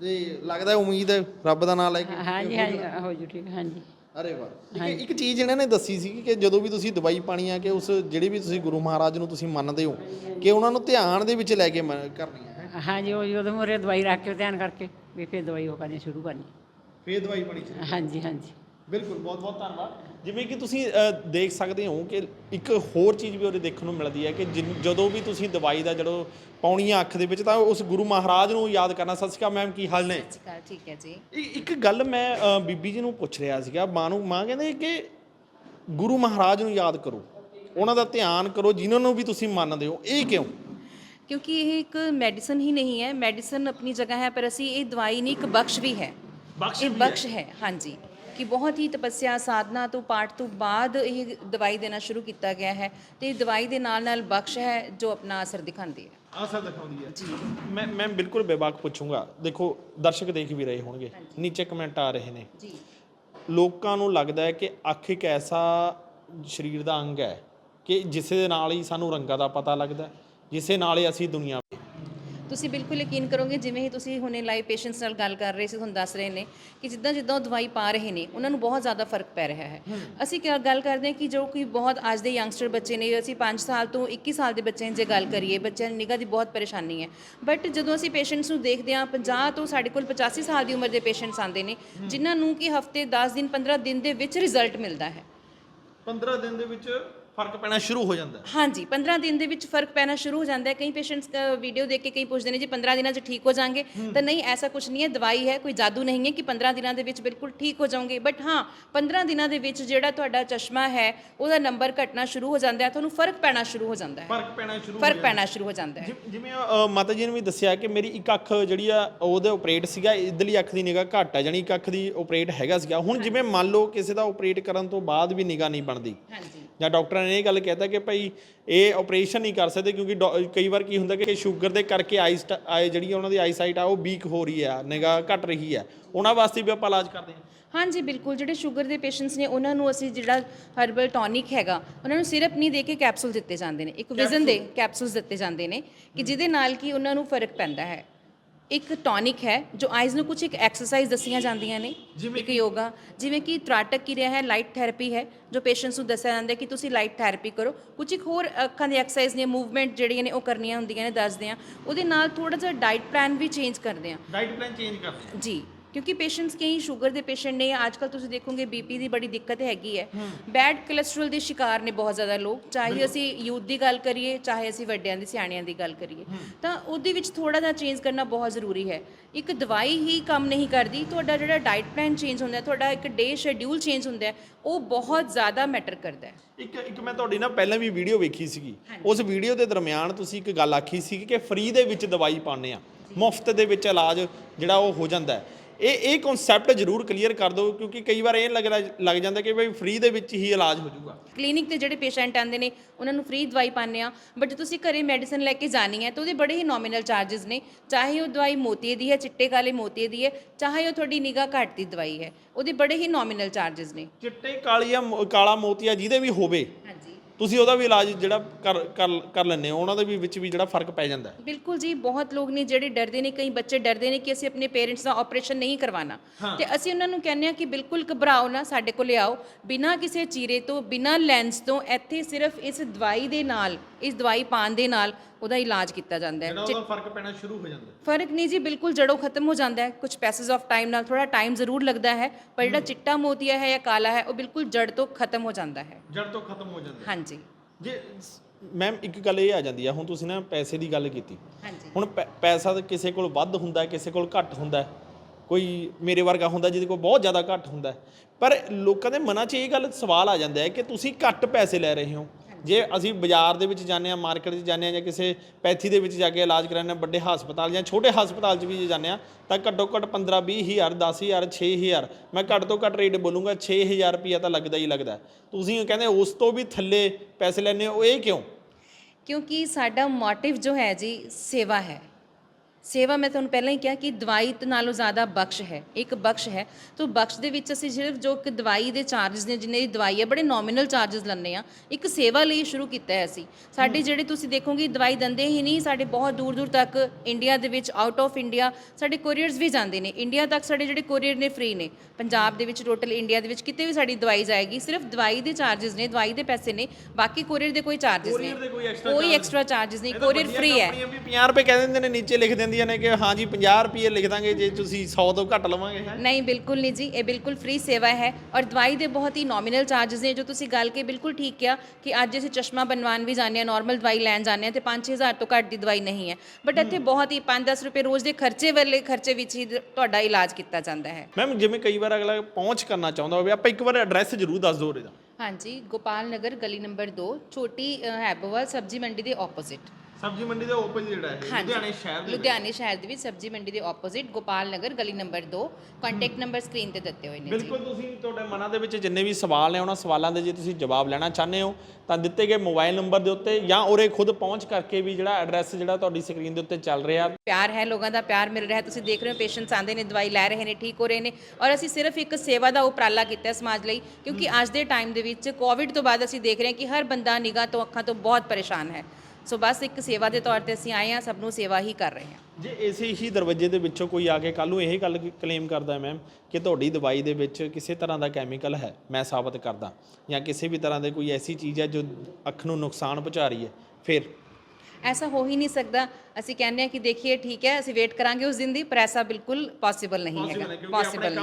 ਤੇ ਲੱਗਦਾ ਉਮੀਦ ਹੈ ਰੱਬ ਦਾ ਨਾਮ ਲੈ ਕੇ ਹਾਂਜੀ ਹਾਂਜੀ ਹੋ ਜੂ ਠੀਕ ਹਾਂਜੀ ਅਰੇ ਵਾਹ। ਇੱਕ ਇੱਕ ਚੀਜ਼ ਇਹਨਾਂ ਨੇ ਦੱਸੀ ਸੀ ਕਿ ਜਦੋਂ ਵੀ ਤੁਸੀਂ ਦਵਾਈ ਪਾਣੀ ਆ ਕਿ ਉਸ ਜਿਹੜੀ ਵੀ ਤੁਸੀਂ ਗੁਰੂ ਮਹਾਰਾਜ ਨੂੰ ਤੁਸੀਂ ਮੰਨਦੇ ਹੋ ਕਿ ਉਹਨਾਂ ਨੂੰ ਧਿਆਨ ਦੇ ਵਿੱਚ ਲੈ ਕੇ ਕਰਨੀ ਹੈ। ਹਾਂਜੀ ਉਹ ਜਦੋਂ ਮੋਰੇ ਦਵਾਈ ਰੱਖ ਕੇ ਧਿਆਨ ਕਰਕੇ ਵੀ ਫਿਰ ਦਵਾਈ ਉਹ ਕਰਨੀ ਸ਼ੁਰੂ ਕਰਨੀ। ਫੇਰ ਦਵਾਈ ਪਾਣੀ ਹਾਂਜੀ ਹਾਂਜੀ ਬਿਲਕੁਲ ਬਹੁਤ ਬਹੁਤ ਧੰਨਵਾਦ। ਜਿਵੇਂ ਕਿ ਤੁਸੀਂ ਦੇਖ ਸਕਦੇ ਹੋ ਕਿ ਇੱਕ ਹੋਰ ਚੀਜ਼ ਵੀ ਉਹਦੇ ਦੇਖਣ ਨੂੰ ਮਿਲਦੀ ਹੈ ਕਿ ਜਦੋਂ ਵੀ ਤੁਸੀਂ ਦਵਾਈ ਦਾ ਜਦੋਂ ਪਾਉਣੀ ਆ ਅੱਖ ਦੇ ਵਿੱਚ ਤਾਂ ਉਸ ਗੁਰੂ ਮਹਾਰਾਜ ਨੂੰ ਯਾਦ ਕਰਨਾ ਸਤਿ ਸ਼੍ਰੀ ਅਕਾਲ ਮੈਮ ਕੀ ਹਾਲ ਨੇ? ਅੱਛਾ ਠੀਕ ਹੈ ਜੀ। ਇੱਕ ਗੱਲ ਮੈਂ ਬੀਬੀ ਜੀ ਨੂੰ ਪੁੱਛ ਰਿਹਾ ਸੀਗਾ ਮਾਂ ਨੂੰ ਮਾਂ ਕਹਿੰਦੇ ਕਿ ਗੁਰੂ ਮਹਾਰਾਜ ਨੂੰ ਯਾਦ ਕਰੋ। ਉਹਨਾਂ ਦਾ ਧਿਆਨ ਕਰੋ ਜਿਨ੍ਹਾਂ ਨੂੰ ਵੀ ਤੁਸੀਂ ਮੰਨਦੇ ਹੋ। ਇਹ ਕਿਉਂ? ਕਿਉਂਕਿ ਇਹ ਇੱਕ ਮੈਡੀਸਨ ਹੀ ਨਹੀਂ ਹੈ। ਮੈਡੀਸਨ ਆਪਣੀ ਜਗ੍ਹਾ ਹੈ ਪਰ ਅਸੀਂ ਇਹ ਦਵਾਈ ਨਹੀਂ ਇੱਕ ਬਖਸ਼ ਵੀ ਹੈ। ਬਖਸ਼ ਬਖਸ਼ ਹੈ ਹਾਂਜੀ। ਕਿ ਬਹੁਤ ਹੀ ਤਪੱਸਿਆ ਸਾਧਨਾ ਤੋਂ ਪਾਠ ਤੋਂ ਬਾਅਦ ਇਹ ਦਵਾਈ ਦੇਣਾ ਸ਼ੁਰੂ ਕੀਤਾ ਗਿਆ ਹੈ ਤੇ ਇਹ ਦਵਾਈ ਦੇ ਨਾਲ ਨਾਲ ਬਖਸ਼ ਹੈ ਜੋ ਆਪਣਾ ਅਸਰ ਦਿਖਾਉਂਦੀ ਹੈ। ਆਸਾ ਦਿਖਾਉਂਦੀ ਹੈ। ਜੀ। ਮੈਂ ਮੈਂ ਬਿਲਕੁਲ ਬੇਬਾਕ ਪੁੱਛੂੰਗਾ। ਦੇਖੋ ਦਰਸ਼ਕ ਦੇਖ ਵੀ ਰਹੇ ਹੋਣਗੇ। ਨੀਚੇ ਕਮੈਂਟ ਆ ਰਹੇ ਨੇ। ਜੀ। ਲੋਕਾਂ ਨੂੰ ਲੱਗਦਾ ਹੈ ਕਿ ਅੱਖ ਇੱਕ ਐਸਾ ਸਰੀਰ ਦਾ ਅੰਗ ਹੈ ਕਿ ਜਿਸ ਦੇ ਨਾਲ ਹੀ ਸਾਨੂੰ ਰੰਗਾਂ ਦਾ ਪਤਾ ਲੱਗਦਾ ਹੈ, ਜਿਸੇ ਨਾਲ ਹੀ ਅਸੀਂ ਦੁਨੀਆ ਤੁਸੀਂ ਬਿਲਕੁਲ ਯਕੀਨ ਕਰੋਗੇ ਜਿਵੇਂ ਹੀ ਤੁਸੀਂ ਹੁਣੇ ਲਾਈਵ ਪੇਸ਼ੈਂਟਸ ਨਾਲ ਗੱਲ ਕਰ ਰਹੇ ਸੀ ਤੁਹਾਨੂੰ ਦੱਸ ਰਹੇ ਨੇ ਕਿ ਜਿੱਦਾਂ ਜਿੱਦਾਂ ਉਹ ਦਵਾਈ ਪਾ ਰਹੇ ਨੇ ਉਹਨਾਂ ਨੂੰ ਬਹੁਤ ਜ਼ਿਆਦਾ ਫ਼ਰਕ ਪੈ ਰਿਹਾ ਹੈ। ਅਸੀਂ ਕਿਆ ਗੱਲ ਕਰਦੇ ਹਾਂ ਕਿ ਜੋ ਕੋਈ ਬਹੁਤ ਅੱਜ ਦੇ ਯੰਗਸਟਰ ਬੱਚੇ ਨੇ ਅਸੀਂ 5 ਸਾਲ ਤੋਂ 21 ਸਾਲ ਦੇ ਬੱਚਿਆਂ ਦੀ ਜੇ ਗੱਲ ਕਰੀਏ ਬੱਚਿਆਂ ਦੀ ਨਿਗਾਹ ਦੀ ਬਹੁਤ ਪਰੇਸ਼ਾਨੀ ਹੈ। ਬਟ ਜਦੋਂ ਅਸੀਂ ਪੇਸ਼ੈਂਟਸ ਨੂੰ ਦੇਖਦੇ ਹਾਂ 50 ਤੋਂ ਸਾਡੇ ਕੋਲ 85 ਸਾਲ ਦੀ ਉਮਰ ਦੇ ਪੇਸ਼ੈਂਟਸ ਆਉਂਦੇ ਨੇ ਜਿਨ੍ਹਾਂ ਨੂੰ ਕਿ ਹਫ਼ਤੇ 10 ਦਿਨ 15 ਦਿਨ ਦੇ ਵਿੱਚ ਰਿਜ਼ਲਟ ਮਿਲਦਾ ਹੈ। 15 ਦਿਨ ਦੇ ਵਿੱਚ ਫ਼ਰਕ ਪੈਣਾ ਸ਼ੁਰੂ ਹੋ ਜਾਂਦਾ ਹਾਂਜੀ 15 ਦਿਨ ਦੇ ਵਿੱਚ ਫ਼ਰਕ ਪੈਣਾ ਸ਼ੁਰੂ ਹੋ ਜਾਂਦਾ ਹੈ। ਕਈ ਪੇਸ਼ੈਂਟਸ ਵੀਡੀਓ ਦੇਖ ਕੇ ਕਈ ਪੁੱਛਦੇ ਨੇ ਜੀ 15 ਦਿਨਾਂ 'ਚ ਠੀਕ ਹੋ ਜਾਣਗੇ। ਤਾਂ ਨਹੀਂ ਐਸਾ ਕੁਝ ਨਹੀਂ ਹੈ। ਦਵਾਈ ਹੈ ਕੋਈ ਜਾਦੂ ਨਹੀਂ ਹੈ ਕਿ 15 ਦਿਨਾਂ ਦੇ ਵਿੱਚ ਬਿਲਕੁਲ ਠੀਕ ਹੋ ਜਾਓਗੇ। ਬਟ ਹਾਂ 15 ਦਿਨਾਂ ਦੇ ਵਿੱਚ ਜਿਹੜਾ ਤੁਹਾਡਾ ਚਸ਼ਮਾ ਹੈ ਉਹਦਾ ਨੰਬਰ ਘਟਣਾ ਸ਼ੁਰੂ ਹੋ ਜਾਂਦਾ ਹੈ। ਤੁਹਾਨੂੰ ਫ਼ਰਕ ਪੈਣਾ ਸ਼ੁਰੂ ਹੋ ਜਾਂਦਾ ਹੈ। ਫ਼ਰਕ ਪੈਣਾ ਸ਼ੁਰੂ ਫ਼ਰਕ ਪੈਣਾ ਸ਼ੁਰੂ ਹੋ ਜਾਂਦਾ ਹੈ। ਜਿਵੇਂ ਮਾਤਾ ਜੀ ਨੇ ਵੀ ਦੱਸਿਆ ਕਿ ਮੇਰੀ ਇੱਕ ਅੱਖ ਜਿਹੜੀ ਆ ਉਹਦੇ ਆਪਰੇਟ ਸੀਗਾ ਇਧਰਲੀ ਅੱਖ ਦੀ ਨਿਗਾਹ ਘੱਟ ਆ ਜਾਨੀ ਇੱਕ ਅੱਖ ਦੀ ਆਪਰੇਟ ਹੈਗਾ ਸੀਗਾ। ਹੁਣ ਜਿਵੇਂ ਮੰਨ ਲਓ ਕਿਸੇ ਦਾ ਆਪਰੇਟ ਕਰਨ ਤੋਂ ਬਾਅਦ ਵੀ ਨਿਗਾਹ ਨਹੀਂ ਬਣਦੀ। ਹਾਂਜੀ। ਜਾਂ ਡਾਕਟਰਾਂ ਨੇ ਇਹ ਗੱਲ ਕਹਿਤਾ ਕਿ ਭਾਈ ਇਹ ਆਪਰੇਸ਼ਨ ਨਹੀਂ ਕਰ ਸਕਦੇ ਕਿਉਂਕਿ ਕਈ ਵਾਰ ਕੀ ਹੁੰਦਾ ਕਿ ਸ਼ੂਗਰ ਦੇ ਕਰਕੇ ਆਈ ਆਈ ਜਿਹੜੀ ਉਹਨਾਂ ਦੀ ਆਈ ਸਾਈਟ ਆ ਉਹ ਵੀਕ ਹੋ ਰਹੀ ਆ ਨਿਗਾਹ ਘਟ ਰਹੀ ਆ। ਉਹਨਾਂ ਵਾਸਤੇ ਵੀ ਆਪਾਂ ਇਲਾਜ ਕਰਦੇ ਹਾਂ। ਹਾਂਜੀ ਬਿਲਕੁਲ ਜਿਹੜੇ ਸ਼ੂਗਰ ਦੇ ਪੇਸ਼ੈਂਟਸ ਨੇ ਉਹਨਾਂ ਨੂੰ ਅਸੀਂ ਜਿਹੜਾ ਹਰਬਲ ਟੌਨਿਕ ਹੈਗਾ ਉਹਨਾਂ ਨੂੰ ਸਿਰਪ ਨਹੀਂ ਦੇ ਕੇ ਕੈਪਸੂਲ ਦਿੱਤੇ ਜਾਂਦੇ ਨੇ ਇੱਕ ਵਿਜ਼ਨ ਦੇ ਕੈਪਸੂਲਸ ਦਿੱਤੇ ਜਾਂਦੇ ਨੇ ਕਿ ਜਿਹਦੇ ਨਾਲ ਕਿ ਉਹਨਾਂ ਨੂੰ ਫ਼ਰਕ ਪੈਂਦਾ ਹੈ। ਇੱਕ ਟੌਨਿਕ ਹੈ ਜੋ ਆਈਜ਼ ਨੂੰ ਕੁਝ ਇੱਕ ਐਕਸਰਸਾਈਜ਼ ਦੱਸੀਆਂ ਜਾਂਦੀਆਂ ਨੇ ਇੱਕ ਯੋਗਾ। ਜਿਵੇਂ ਕਿ ਤ੍ਰਾਟਕ ਕਿਰਿਆ ਹੈ ਲਾਈਟ ਥੈਰੇਪੀ ਹੈ ਜੋ ਪੇਸ਼ੈਂਟਸ ਨੂੰ ਦੱਸਿਆ ਜਾਂਦਾ ਹੈ ਕਿ ਤੁਸੀਂ ਲਾਈਟ ਥੈਰੇਪੀ ਕਰੋ। ਕੁਝ ਇੱਕ ਹੋਰ ਅੱਖਾਂ ਦੀ ਐਕਸਰਸਾਈਜ਼ ਨੇ ਮੂਵਮੈਂਟ ਜਿਹੜੀਆਂ ਨੇ ਉਹ ਕਰਨੀਆਂ ਹੁੰਦੀਆਂ ਨੇ ਦੱਸਦੇ ਆ ਉਹਦੇ ਨਾਲ ਥੋੜਾ ਜਿਹਾ ਡਾਈਟ ਪਲਾਨ ਵੀ ਚੇਂਜ ਕਰਦੇ ਆ ਡਾਈਟ ਪਲਾਨ ਚੇਂਜ ਕਰਦੇ ਜੀ। ਕਿਉਂਕਿ ਪੇਸ਼ੈਂਟਸ ਕਈ ਸ਼ੂਗਰ ਦੇ ਪੇਸ਼ੈਂਟ ਨੇ ਅੱਜ ਕੱਲ ਤੁਸੀਂ ਦੇਖੋਗੇ ਬੀਪੀ ਦੀ ਬੜੀ ਦਿੱਕਤ ਹੈਗੀ ਹੈ। ਬੈਡ ਕੋਲੇਸਟ੍ਰੋਲ ਦੇ ਸ਼ਿਕਾਰ ਨੇ ਬਹੁਤ ਜ਼ਿਆਦਾ ਲੋਕ ਚਾਹੇ ਅਸੀਂ ਯੂਥ ਦੀ ਗੱਲ ਕਰੀਏ ਚਾਹੇ ਅਸੀਂ ਵੱਡਿਆਂ ਦੀ ਸਿਆਣਿਆਂ ਦੀ ਗੱਲ ਕਰੀਏ। ਤਾਂ ਉਹਦੇ ਵਿੱਚ ਥੋੜਾ ਜਿਹਾ ਚੇਂਜ ਕਰਨਾ ਬਹੁਤ ਜ਼ਰੂਰੀ ਹੈ। ਇੱਕ ਦਵਾਈ ਹੀ ਕੰਮ ਨਹੀਂ ਕਰਦੀ ਤੁਹਾਡਾ ਜਿਹੜਾ ਡਾਈਟ ਪਲਾਨ ਚੇਂਜ ਹੁੰਦਾ ਤੁਹਾਡਾ ਇੱਕ ਡੇ ਸ਼ੈਡਿਊਲ ਚੇਂਜ ਹੁੰਦਾ ਉਹ ਬਹੁਤ ਜ਼ਿਆਦਾ ਮੈਟਰ ਕਰਦਾ ਹੈ। ਇੱਕ ਇੱਕ ਮੈਂ ਤੁਹਾਡੀ ਨਾ ਪਹਿਲਾਂ ਵੀ ਵੀਡੀਓ ਵੇਖੀ ਸੀਗੀ। ਉਸ ਵੀਡੀਓ ਦੇ ਦਰਮਿਆਨ ਤੁਸੀਂ ਇੱਕ ਗੱਲ ਆਖੀ ਸੀ ਕਿ ਫ੍ਰੀ ਦੇ ਵਿੱਚ ਦਵਾਈ ਪਾਉਂਦੇ ਆ ਮੁਫਤ ਦੇ ਵਿੱਚ ਇਲਾਜ ਜਿਹੜਾ ਉਹ ਹੋ ਜਾਂਦਾ ਹੈ। ਇਹ ਇਹ ਕਨਸੈਪਟ ਜ਼ਰੂਰ ਕਲੀਅਰ ਕਰ ਦਿਓ ਕਿਉਂਕਿ ਕਈ ਵਾਰ ਇਹ ਲੱਗਦਾ ਲੱਗ ਜਾਂਦਾ ਕਿ ਬਈ ਫ੍ਰੀ ਦੇ ਵਿੱਚ ਹੀ ਇਲਾਜ ਹੋ ਜਾਊਗਾ। ਕਲੀਨਿਕ ਤੇ ਜਿਹੜੇ ਪੇਸ਼ੈਂਟ ਆਉਂਦੇ ਨੇ ਉਹਨਾਂ ਨੂੰ ਫ੍ਰੀ ਦਵਾਈ ਪਾਉਂਦੇ ਆ ਬਟ ਤੁਸੀਂ ਘਰੇ ਮੈਡੀਸਨ ਲੈ ਕੇ ਜਾਣੀ ਹੈ ਤਾਂ ਉਹਦੇ ਬੜੇ ਹੀ ਨੋਮੀਨਲ ਚਾਰजेस ਨੇ। ਚਾਹੇ ਉਹ ਦਵਾਈ ਮੋਤੀਏ ਦੀ ਹੈ ਚਿੱਟੇ ਕਾਲੇ ਮੋਤੀਏ ਦੀ ਹੈ ਚਾਹੇ ਉਹ ਤੁਹਾਡੀ ਨਿਗਾਹ ਘੱਟ ਦੀ ਦਵਾਈ ਹੈ ਉਹਦੇ ਬੜੇ ਹੀ ਨੋਮੀਨਲ ਚਾਰजेस ਨੇ। ਚਿੱਟੇ ਕਾਲੀਆ ਕਾਲਾ ਮੋਤੀਆ ਜਿਹਦੇ ਵੀ ਹੋਵੇ ਹਾਂਜੀ। ਤੁਸੀਂ ਉਹਦਾ ਵੀ ਇਲਾਜ ਜਿਹੜਾ ਕਰ ਕਰ ਕਰ ਲੈਂਦੇ ਹੋ ਉਹਨਾਂ ਦੇ ਵੀ ਵਿੱਚ ਵੀ ਜਿਹੜਾ ਫ਼ਰਕ ਪੈ ਜਾਂਦਾ। ਹੈ ਬਿਲਕੁਲ ਜੀ ਬਹੁਤ ਲੋਕ ਨੇ ਜਿਹੜੇ ਡਰਦੇ ਨੇ ਕਈ ਬੱਚੇ ਡਰਦੇ ਨੇ ਕਿ ਅਸੀਂ ਆਪਣੇ ਪੇਰੈਂਟਸ ਦਾ ਆਪਰੇਸ਼ਨ ਨਹੀਂ ਕਰਵਾਉਣਾ। ਤੇ ਅਸੀਂ ਉਹਨਾਂ ਨੂੰ ਕਹਿੰਦੇ ਆ ਕਿ ਬਿਲਕੁਲ ਘਬਰਾਓ ਨਾ ਸਾਡੇ ਕੋਲ ਆਓ। ਬਿਨਾਂ ਕਿਸੇ ਚੀਰੇ ਤੋਂ ਬਿਨਾਂ ਲੈਂਸ ਤੋਂ ਇੱਥੇ ਸਿਰਫ ਇਸ ਦਵਾਈ ਦੇ ਨਾਲ ਇਸ ਦਵਾਈ ਪਾਣ ਦੇ ਨਾਲ ਉਹਦਾ ਇਲਾਜ ਕੀਤਾ ਜਾਂਦਾ ਹੈ। ਉਹਦਾ ਫ਼ਰਕ ਪੈਣਾ ਸ਼ੁਰੂ ਹੋ ਜਾਂਦਾ ਫ਼ਰਕ ਨਹੀਂ ਜੀ ਬਿਲਕੁਲ ਜੜੋਂ ਖਤਮ ਹੋ ਜਾਂਦਾ ਹੈ। ਕੁਝ ਪੈਸੇਜ ਆਫ ਟਾਈਮ ਨਾਲ ਥੋੜਾ ਟਾਈਮ ਜ਼ਰੂਰ ਲੱਗਦਾ ਹੈ ਪਰ ਜਿਹੜਾ ਚਿੱਟਾ ਮੋਤੀਆ ਹੈ ਜਾਂ ਕਾਲਾ ਹੈ ਉਹ ਬਿਲਕੁਲ ਜੜ ਤੋਂ ਖਤਮ ਹੋ ਜਾਂਦਾ ਹੈ। ਜੜ ਤੋਂ ਖਤਮ ਹੋ ਜਾਂਦਾ ਹਾਂਜੀ। ਜੇ ਮੈਮ ਇੱਕ ਗੱਲ ਇਹ ਆ ਜਾਂਦੀ ਆ ਹੁਣ ਤੁਸੀਂ ਨਾ ਪੈਸੇ ਦੀ ਗੱਲ ਕੀਤੀ। ਹਾਂਜੀ। ਹੁਣ ਪੈ- ਪੈਸਾ ਤਾਂ ਕਿਸੇ ਕੋਲ ਵੱਧ ਹੁੰਦਾ ਹੈ, ਕਿਸੇ ਕੋਲ ਘੱਟ ਹੁੰਦਾ ਹੈ। ਕੋਈ ਮੇਰੇ ਵਰਗਾ ਹੁੰਦਾ ਜਿਹਦੇ ਕੋਲ ਬਹੁਤ ਜ਼ਿਆਦਾ ਘੱਟ ਹੁੰਦਾ ਹੈ। ਪਰ ਲੋਕਾਂ ਦੇ ਮਨਾਂ 'ਚ ਇਹ ਗੱਲ ਸਵਾਲ ਆ ਜਾਂਦਾ ਹੈ ਕਿ ਤੁਸੀਂ ਘੱਟ ਪੈਸੇ ਲੈ ਰਹੇ ਹੋ। ਜੇ ਅਸੀਂ ਬਾਜ਼ਾਰ ਦੇ ਵਿੱਚ ਜਾਂਦੇ ਆ ਮਾਰਕੀਟ 'ਚ ਜਾਂਦੇ ਆ ਜਾਂ ਕਿਸੇ ਪੈਥੀ ਦੇ ਵਿੱਚ ਜਾ ਕੇ ਇਲਾਜ ਕਰਾਉਂਦੇ ਹਾਂ, ਵੱਡੇ ਹਸਪਤਾਲ ਜਾਂ ਛੋਟੇ ਹਸਪਤਾਲ 'ਚ ਵੀ ਜੇ ਜਾਂਦੇ ਆ ਤਾਂ ਘੱਟੋ ਘੱਟ 15 20 ਹਜ਼ਾਰ 10 ਹਜ਼ਾਰ 6 ਹਜ਼ਾਰ, ਮੈਂ ਘੱਟ ਤੋਂ ਘੱਟ ਰੇਟ ਬੋਲੂੰਗਾ 6000 ਰੁਪਈਆ ਤਾਂ ਲੱਗਦਾ ਹੀ ਲੱਗਦਾ। ਤੁਸੀਂ ਕਹਿੰਦੇ ਉਸ ਤੋਂ ਵੀ ਥੱਲੇ ਪੈਸੇ ਲੈਣੇ ਹੋ, ਇਹ ਕਿਉਂ? ਕਿਉਂਕਿ ਸਾਡਾ ਮੋਟਿਵ ਜੋ ਹੈ ਜੀ, ਸੇਵਾ ਹੈ। ਸੇਵਾ ਮੈਂ ਤੁਹਾਨੂੰ ਪਹਿਲਾਂ ਹੀ ਕਿਹਾ ਕਿ ਦਵਾਈ ਨਾਲੋਂ ਜ਼ਿਆਦਾ ਬਖਸ਼ ਹੈ ਇੱਕ ਬਖਸ਼ ਹੈ। ਤੋਂ ਬਖਸ਼ ਦੇ ਵਿੱਚ ਅਸੀਂ ਸਿਰਫ ਜੋ ਕਿ ਦਵਾਈ ਦੇ ਚਾਰजेस ਨੇ ਜਿੰਨੇ ਦੀ ਦਵਾਈ ਹੈ ਬੜੇ ਨੋਮੀਨਲ ਚਾਰजेस ਲੰਨੇ ਆ ਇੱਕ ਸੇਵਾ ਲਈ ਸ਼ੁਰੂ ਕੀਤਾ ਹੈ ਅਸੀਂ। ਸਾਡੇ ਜਿਹੜੇ ਤੁਸੀਂ ਦੇਖੋਗੇ ਦਵਾਈ ਦੰਦੇ ਹੀ ਨਹੀਂ ਸਾਡੇ ਬਹੁਤ ਦੂਰ ਦੂਰ ਤੱਕ ਇੰਡੀਆ ਦੇ ਵਿੱਚ ਆਊਟ ਆਫ ਇੰਡੀਆ ਸਾਡੇ ਕੋਰੀਅਰਸ ਵੀ ਜਾਂਦੇ ਨੇ। ਇੰਡੀਆ ਤੱਕ ਸਾਡੇ ਜਿਹੜੇ ਕੋਰੀਅਰ ਨੇ ਫ੍ਰੀ ਨੇ। ਪੰਜਾਬ ਦੇ ਵਿੱਚ ਟੋਟਲ ਇੰਡੀਆ ਦੇ ਵਿੱਚ ਕਿਤੇ ਵੀ ਸਾਡੀ ਦਵਾਈ ਜਾਏਗੀ ਸਿਰਫ ਦਵਾਈ ਦੇ ਚਾਰजेस ਨੇ ਦਵਾਈ ਦੇ ਪੈਸੇ ਨੇ ਬਾਕੀ ਕੋਰੀਅਰ ਦੇ ਕੋਈ ਚਾਰजेस ਨਹੀਂ। ਕੋਈ ਐਕਸਟਰਾ ਚਾਰजेस ਨਹੀਂ। ਕੋਰੀਅਰ ਫ੍ਰੀ ਹੈ। 50 ਰੁਪਏ ਕਹਿ ਦਿੰਦੇ ਨੇ ਨੀਚੇ ਲਿਖ ਦਿੰਦੇ ਦਿੰਦੀਆਂ ਨੇ ਕਿ ਹਾਂ ਜੀ 50 ਰੁਪਏ ਲਿਖ ਦਾਂਗੇ ਜੇ ਤੁਸੀਂ 100 ਤੋਂ ਘੱਟ ਲਵਾਂਗੇ ਹੈ? ਨਹੀਂ ਬਿਲਕੁਲ ਨਹੀਂ ਜੀ ਇਹ ਬਿਲਕੁਲ ਫ੍ਰੀ ਸੇਵਾ ਹੈ ਔਰ ਦਵਾਈ ਦੇ ਬਹੁਤ ਹੀ ਨੋਮੀਨਲ ਚਾਰजेस ਨੇ ਜੋ ਤੁਸੀਂ ਗੱਲ ਕੇ ਬਿਲਕੁਲ ਠੀਕ ਕਿਹਾ ਕਿ ਅੱਜ ਅਸੀਂ ਚਸ਼ਮਾ ਬਣਵਾਉਣ ਵੀ ਜਾਂਦੇ ਹਾਂ ਨਾਰਮਲ ਦਵਾਈ ਲੈਣ ਜਾਂਦੇ ਹਾਂ ਤੇ 5-6000 ਤੋਂ ਘੱਟ ਦੀ ਦਵਾਈ ਨਹੀਂ ਹੈ। ਬਟ ਇੱਥੇ ਬਹੁਤ ਹੀ 5-10 ਰੁਪਏ ਰੋਜ਼ ਦੇ ਖਰਚੇ ਵਾਲੇ ਖਰਚੇ ਵਿੱਚ ਹੀ ਦ- ਤੁਹਾਡਾ ਇਲਾਜ ਕੀਤਾ ਜਾਂਦਾ ਹੈ। ਮੈਮ ਜਿਵੇਂ ਕਈ ਵਾਰ ਅਗਲਾ ਪਹੁੰਚ ਕਰਨਾ ਚਾਹੁੰਦਾ ਹੋਵੇ ਆਪਾਂ ਇੱਕ ਵਾਰ ਐਡਰੈਸ ਜ਼ਰੂਰ ਦੱਸ ਦਿਓ ਇਹਦਾ ਹਾਂਜੀ ਗੋਪਾਲ ਨਗਰ ਗਲੀ ਨੰਬਰ 2 ਛੋਟੀ ਹੈਬੋਵਾਲ ਸਬਜ਼ੀ ਮੰਡੀ ਦੇ ਆਪੋਜ਼ਿਟ ਸਬਜ਼ੀ ਮੰਡੀ ਦੇ ਓਪਨ ਜਿਹੜਾ ਹੈ ਲੁਧਿਆਣੇ ਸ਼ਹਿਰ ਦੇ ਲੁਧਿਆਣੇ ਸ਼ਹਿਰ ਦੇ ਵਿੱਚ ਸਬਜ਼ੀ ਮੰਡੀ ਦੇ ਆਪੋਜ਼ਿਟ ਗੋਪਾਲ ਨਗਰ ਗਲੀ ਨੰਬਰ 2 ਕੰਟੈਕਟ ਨੰਬਰ ਸਕਰੀਨ ਤੇ ਦਿੱਤੇ ਹੋਏ ਨੇ ਜੀ। ਬਿਲਕੁਲ ਤੁਸੀਂ ਤੁਹਾਡੇ ਮਨਾਂ ਦੇ ਵਿੱਚ ਜਿੰਨੇ ਵੀ ਸਵਾਲ ਨੇ ਉਹਨਾਂ ਸਵਾਲਾਂ ਦੇ ਜੇ ਤੁਸੀਂ ਜਵਾਬ ਲੈਣਾ ਚਾਹੁੰਦੇ ਹੋ ਤਾਂ ਦਿੱਤੇ ਗਏ ਮੋਬਾਈਲ ਨੰਬਰ ਦੇ ਉੱਤੇ ਜਾਂ ਉਰੇ ਖੁਦ ਪਹੁੰਚ ਕਰਕੇ ਵੀ ਜਿਹੜਾ ਐਡਰੈਸ ਜਿਹੜਾ ਤੁਹਾਡੀ ਸਕਰੀਨ ਦੇ ਉੱਤੇ ਚੱਲ ਰਿਹਾ। ਪਿਆਰ ਹੈ ਲੋਕਾਂ ਦਾ ਪਿਆਰ ਮਿਲ ਰਿਹਾ ਹੈ ਤੁਸੀਂ ਦੇਖ ਰਹੇ ਹੋ ਪੇਸ਼ੈਂਟਸ ਆਉਂਦੇ ਨੇ ਦਵਾਈ ਲੈ ਰਹੇ ਨੇ ਠੀਕ ਹੋ ਰਹੇ ਨੇ ਔਰ ਅਸੀਂ ਸਿਰਫ ਇੱਕ ਸੇਵਾ ਦਾ ਉਪਰਾਲਾ ਕੀਤਾ ਹੈ ਸਮਾਜ ਲਈ ਕਿਉਂਕਿ ਅੱਜ ਦੇ ਟਾਈਮ ਦੇ ਵਿੱਚ ਕੋਵਿਡ ਤੋਂ ਬਾਅਦ ਅਸੀਂ ਦੇਖ ਰਹੇ ਹਾਂ ਕਿ ਹਰ ਬੰਦਾ ਨਿਗਾਹ ਤੋਂ ਅੱਖਾਂ ਤੋਂ ਬਹੁਤ ਪਰੇਸ਼ਾਨ ਹੈ। ਸੋ ਬਸ ਇੱਕ ਸੇਵਾ ਦੇ ਤੌਰ ਤੇ ਅਸੀਂ ਆਏ ਹਾਂ, ਸਭ ਨੂੰ ਸੇਵਾ ਹੀ ਕਰ ਰਹੇ ਹਾਂ। ਜੇ ਇਸੇ ਹੀ ਦਰਵਾਜ਼ੇ ਦੇ ਵਿੱਚੋਂ ਕੋਈ ਆ ਕੇ ਕੱਲ ਨੂੰ ਇਹ ਗੱਲ ਕਲੇਮ ਕਰਦਾ ਮੈਮ ਕਿ ਤੁਹਾਡੀ ਦਵਾਈ ਦੇ ਵਿੱਚ ਕਿਸੇ ਤਰ੍ਹਾਂ ਦਾ ਕੈਮੀਕਲ ਹੈ, ਮੈਂ ਸਾਬਤ ਕਰਦਾ ਜਾਂ ਕਿਸੇ ਵੀ ਤਰ੍ਹਾਂ ਦੇ ਕੋਈ ਐਸੀ ਚੀਜ਼ ਹੈ ਜੋ ਅੱਖ ਨੂੰ ਨੁਕਸਾਨ ਪਹੁੰਚਾ ਰਹੀ ਹੈ, ਫਿਰ ਐਸਾ ਹੋ ਹੀ ਨਹੀਂ ਸਕਦਾ। ਅਸੀਂ ਕਹਿੰਦੇ ਹਾਂ ਕਿ ਦੇਖੀਏ ਠੀਕ ਹੈ ਅਸੀਂ ਵੇਟ ਕਰਾਂਗੇ ਉਸ ਦਿਨ ਦੀ ਪਰ ਐਸਾ ਬਿਲਕੁਲ ਪੋਸੀਬਲ ਨਹੀਂ ਹੈਗਾ। ਪੋਸੀਬਲ